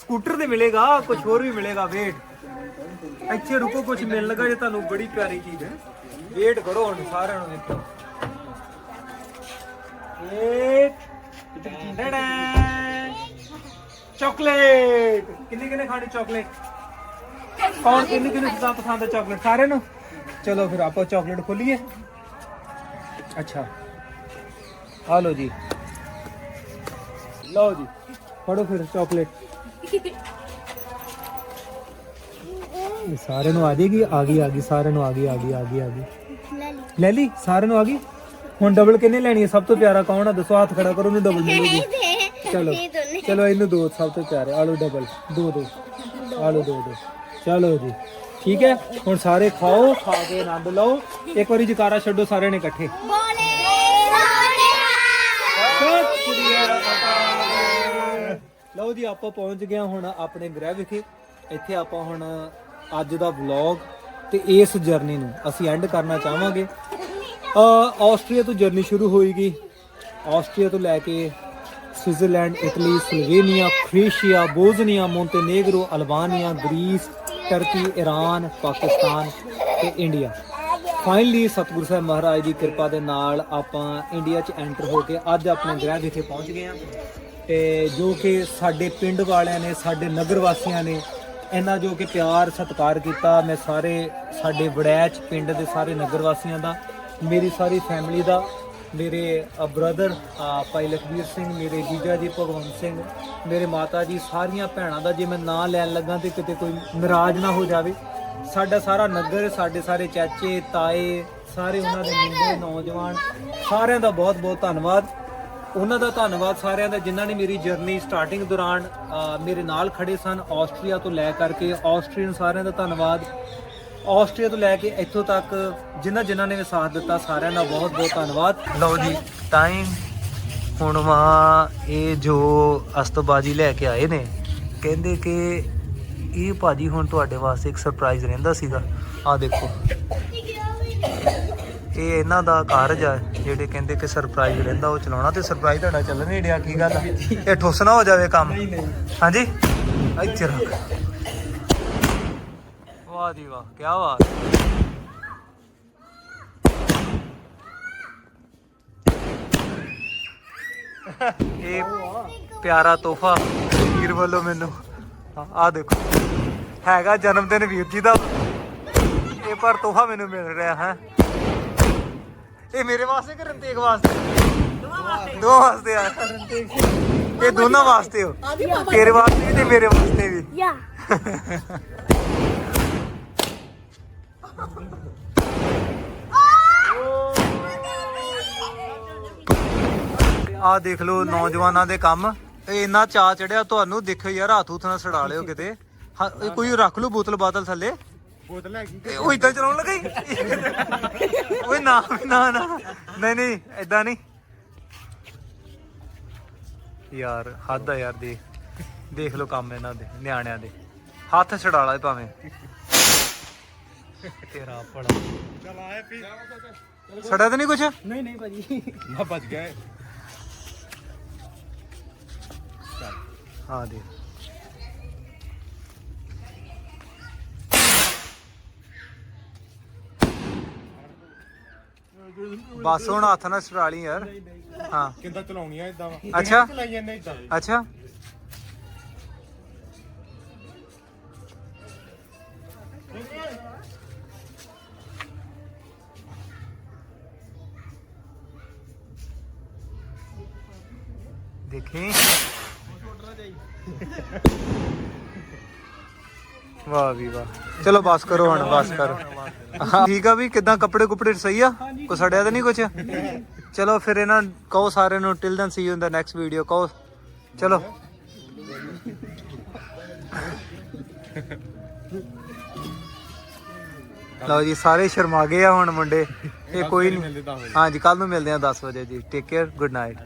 ਸਕੂਟਰ ਤੇ ਮਿਲੇਗਾ ਕੁਝ ਹੋਰ ਵੀ ਮਿਲੇਗਾ ਵੇਟ ਇੱਥੇ ਰੁਕੋ ਕੁਝ ਮਿਲਣ ਲੱਗਾ ਜੇ ਤੁਹਾਨੂੰ ਬੜੀ ਪਿਆਰੀ ਚੀਜ਼ ਹੈ। ਵੇਟ ਕਰੋ ਹੁਣ ਸਾਰਿਆਂ ਨੂੰ ਦੇਖੋ ਵੇਟ ਚਾਕਲੇਟ ਕਿੰਨੇ ਕਿੰਨੇ ਖਾਣੀ ਚਾਕਲੇਟ ਕੌਣ ਕਿੰਨੇ ਕਿੰਨੇ ਸਦਾ ਪਸੰਦ ਹੈ ਚਾਕਲੇਟ ਸਾਰਿਆਂ ਨੂੰ? ਚਲੋ ਫਿਰ ਆਪਾਂ ਚਾਕਲੇਟ ਖੋਲੀਏ। ਅੱਛਾ। ਆ ਲਓ ਜੀ। ਲਓ ਜੀ ਫੜੋ ਫਿਰ ਚਾਕਲੇਟ ਇਹ ਸਾਰਿਆਂ ਨੂੰ ਆ ਜਾਏਗੀ ਆ ਗਈ ਆ ਗਈ ਸਾਰਿਆਂ ਨੂੰ ਆ ਗਈ ਆ ਗਈ ਆ ਗਈ ਆ ਗਈ। ਲੈ ਲਈ ਸਾਰਿਆਂ ਨੂੰ ਆ ਗਈ? ਹੁਣ ਡਬਲ ਕਿੰਨੇ ਲੈਣੀ ਹੈ? ਸਭ ਤੋਂ ਪਿਆਰਾ ਕੌਣ ਆ? ਦੱਸੋ ਹੱਥ ਖੜਾ ਕਰੋ ਉਹਨੂੰ ਡਬਲ ਮਿਲੂਗੀ। ਚਲੋ ਚਲੋ ਇਹਨੂੰ ਦੋ ਸਭ ਤੋਂ ਪਿਆਰੇ ਆਲੂ ਡਬਲ ਦੋ ਦੋ ਆਲੂ ਦੋ ਦੋ। ਚਲੋ ਜੀ ਠੀਕ ਹੈ? ਹੁਣ ਸਾਰੇ ਖਾਓ ਖਾ ਕੇ ਆਨੰਦ ਲਓ। ਇੱਕ ਵਾਰੀ ਜਕਾਰਾ ਛੱਡੋ ਸਾਰਿਆਂ ਨੇ ਇਕੱਠੇ ਸ਼੍ਰੀ ਅਕਾਲ। ਲਓ ਜੀ, ਆਪਾਂ ਪਹੁੰਚ ਗਏ ਹਾਂ ਹੁਣ ਆਪਣੇ ਗ੍ਰਹਿ ਵਿਖੇ। ਇੱਥੇ ਆਪਾਂ ਹੁਣ ਅੱਜ ਦਾ ਵਲੌਗ ਤੇ ਇਸ ਜਰਨੀ ਨੂੰ ਅਸੀਂ ਐਂਡ ਕਰਨਾ ਚਾਹਾਂਗੇ। ਆਸਟਰੀਆ ਤੋਂ ਜਰਨੀ ਸ਼ੁਰੂ ਹੋਏਗੀ ਆਸਟਰੀਆ ਤੋਂ ਲੈ ਕੇ Switzerland Italy Slovenia Croatia Bosnia Montenegro Albania Greece Turkey Iran Pakistan ਤੇ ਇੰਡੀਆ ਫਾਈਨਲੀ ਸਤਿਗੁਰੂ ਸਾਹਿਬ ਮਹਾਰਾਜ ਦੀ ਕਿਰਪਾ ਦੇ ਨਾਲ ਆਪਾਂ ਇੰਡੀਆ 'ਚ ਐਂਟਰ ਹੋ ਕੇ ਅੱਜ ਆਪਣੇ ਗ੍ਰਹਿ ਵਿਖੇ ਪਹੁੰਚ ਗਏ ਹਾਂ। ਤੇ ਜੋ ਕਿ ਸਾਡੇ ਪਿੰਡ ਵਾਲਿਆਂ ਨੇ, ਸਾਡੇ ਨਗਰ ਵਾਸੀਆਂ ਨੇ ਇਹਨਾਂ ਜੋ ਕਿ ਪਿਆਰ, ਸਤਿਕਾਰ ਕੀਤਾ। ਮੈਂ ਸਾਰੇ ਸਾਡੇ ਵੜੈਚ ਪਿੰਡ ਦੇ ਸਾਰੇ ਨਗਰ ਵਾਸੀਆਂ ਦਾ, ਮੇਰੀ ਸਾਰੀ ਫੈਮਿਲੀ ਦਾ, ਮੇਰੇ ਬ੍ਰਦਰ ਭਾਈ ਲਖਬੀਰ ਸਿੰਘ, ਮੇਰੇ ਜੀਜਾ ਜੀ ਭਗਵੰਤ ਸਿੰਘ, ਮੇਰੇ ਮਾਤਾ ਜੀ, ਸਾਰੀਆਂ ਭੈਣਾਂ ਦਾ ਜੇ ਮੈਂ ਨਾਂ ਲੈਣ ਲੱਗਾ ਤੇ ਕਿਤੇ ਕੋਈ ਨਾਰਾਜ਼ ਨਾ ਹੋ ਜਾਵੇ। ਸਾਡਾ ਸਾਰਾ ਨਗਰ, ਸਾਡੇ ਸਾਰੇ ਚਾਚੇ, ਤਾਏ, ਸਾਰੇ ਉਹਨਾਂ ਦੇ ਮੁੰਡੇ, ਨੌਜਵਾਨ, ਸਾਰਿਆਂ ਦਾ ਬਹੁਤ ਬਹੁਤ ਧੰਨਵਾਦ। ਉਹਨਾਂ ਦਾ ਧੰਨਵਾਦ ਸਾਰਿਆਂ ਦਾ ਜਿਨ੍ਹਾਂ ਨੇ ਮੇਰੀ ਜਰਨੀ ਸਟਾਰਟਿੰਗ ਦੌਰਾਨ ਮੇਰੇ ਨਾਲ ਖੜੇ ਸਨ ਆਸਟਰੀਆ ਤੋਂ ਲੈ ਕਰਕੇ, ਆਸਟਰੀਅਨ ਸਾਰਿਆਂ ਦਾ ਧੰਨਵਾਦ। ਆਸਟਰੀਆ ਤੋਂ ਲੈ ਕੇ ਇੱਥੋਂ ਤੱਕ ਜਿਨ੍ਹਾਂ ਜਿਨ੍ਹਾਂ ਨੇ ਵੀ ਸਾਥ ਦਿੱਤਾ, ਸਾਰਿਆਂ ਦਾ ਬਹੁਤ ਬਹੁਤ ਧੰਨਵਾਦ। ਲਓ ਜੀ ਟਾਈਮ ਹੁਣ ਵਾ ਇਹ ਜੋ ਅਸਤਬਾਜੀ ਲੈ ਕੇ ਆਏ ਨੇ, ਕਹਿੰਦੇ ਕਿ ਇਹ ਭਾਜੀ ਹੁਣ ਤੁਹਾਡੇ ਵਾਸਤੇ ਇੱਕ ਸਰਪ੍ਰਾਈਜ਼ ਰਹਿੰਦਾ ਸੀਗਾ। ਆ ਦੇਖੋ। ਇਹ ਇਹਨਾਂ ਦਾ ਕਾਰਜ ਆ। ਜਿਹੜੇ ਕਹਿੰਦੇ ਕਿ ਸਰਪ੍ਰਾਈਜ਼ ਰਹਿੰਦਾ ਉਹ ਚਲਾਉਣਾ ਤੇ ਸਰਪ੍ਰਾਈਜ਼ ਤੁਹਾਡਾ ਚੱਲ ਨਹੀਂ ਡਿਆ ਕੀ ਗੱਲ? ਇਹ ਠੁੱਸ ਨਾ ਹੋ ਜਾਵੇ ਕੰਮ। ਹਾਂਜੀ? ਇੱਥੇ ਰੱਖ। ਵਾਹ ਜੀ ਵਾਹ ਕੀ ਬਾਤ। ਇਹ ਪਿਆਰਾ ਤੋਹਫਾ ਵੀਰ ਵੱਲੋਂ ਮੈਨੂੰ। ਆ ਦੇਖੋ। ਹੈਗਾ ਜਨਮ ਦਿਨ ਵੀਰ ਜੀ ਦਾ। ਇਹ ਪਰ ਤੋਹਫਾ ਮੈਨੂੰ ਮਿਲ ਰਿਹਾ ਹੈ। ਇਹ ਮੇਰੇ ਵਾਸਤੇ ਕਿ ਰਣਤੇਗ ਵਾਸਤੇ? ਦੋ ਵਾਸਤੇ। ਆ। ਰਣਤੇਗ ਸਿੰਘ। ਇਹ ਦੋਨਾਂ ਵਾਸਤੇ ਹੋ। ਤੇਰੇ ਵਾਸਤੇ ਵੀ ਤੇ ਮੇਰੇ ਵਾਸਤੇ ਵੀ। ਆ ਦੇਖ ਲਓ ਨੌਜਵਾਨਾਂ ਦੇ ਕੰਮ। ਇਹ ਇੰਨਾ ਚਾ ਚੜਿਆ ਤੁਹਾਨੂੰ ਦੇਖੋ ਯਾਰ ਹੱਥ ਹੁੱਥ ਨਾਲ ਸੜਾ ਲਿਓ ਕਿਤੇ। ਕੋਈ ਰੱਖ ਲਓ ਬੋਤਲ ਬਾਤਲ ਥੱਲੇ। ਬੋਤਲ ਹੈਗੀ ਇਹ ਉਹ ਇਦਾਂ ਚਲਾਉਣ ਲੱਗਾ? ਓਏ ਨਾ ਨਾ ਨਾ। ਨਹੀਂ ਨਹੀਂ ਇਦਾਂ ਨਹੀਂ। ਯਾਰ ਹੱਦ ਆ ਯਾਰ ਦੇਖ। ਦੇਖ ਲਓ ਕੰਮ ਇਹਨਾਂ ਦੇ ਨਿਆਣਿਆਂ ਦੇ। ਹੱਥ ਛਡਾ ਲਾ ਭਾਵੇਂ। ਤੇਰਾ ਪੜਾ ਚਲ ਆਏ ਪੀ ਸੜਾ ਤਾਂ ਨਹੀਂ ਕੁਛ? ਨਹੀਂ ਨਹੀਂ ਭਾਜੀ। ਨਾ ਬਚ ਗਏ ਹਾਂ ਦੇ ਬਸ ਹੁਣ ਹੱਥ ਨਾਲ ਛੁਡਾ ਲਈ ਯਾਰ। ਹਾਂ। ਕਿੰਦਾ ਚਲਾਉਣੀਆਂ ਇਦਾਂ ਵਾ? ਅੱਛਾ। ਚਲਾਈ ਜਾਂਦੇ ਇਦਾਂ ਅੱਛਾ। ਦੇਖੀ। ਵਾਹ ਵੀ ਵਾਹ। ਚਲੋ ਬਸ ਕਰੋ ਹੁਣ ਬਸ ਕਰੋ। ਹਾਂ, ਠੀਕ ਆ ਵੀ ਕਿਦਾਂ ਕੱਪੜੇ ਕੁਪੜੇ ਸਹੀ ਆ? ਕੋ ਸੜਿਆ ਤਾਂ ਨਹੀਂ ਕੁਛ? ਚਲੋ ਫਿਰ ਇਹਨਾਂ ਕਹੋ ਸਾਰਿਆਂ ਨੂੰ till then see you in the next video ਕਹੋ। ਚਲੋ। ਲਓ ਜੀ ਸਾਰੇ ਸ਼ਰਮਾ ਗਏ ਆ ਹੁਣ ਮੁੰਡੇ। ਇਹ ਕੋਈ ਨਹੀਂ ਹਾਂਜੀ ਕੱਲ ਨੂੰ ਮਿਲਦੇ ਆ 10 ਵਜੇ ਜੀ। Take care good night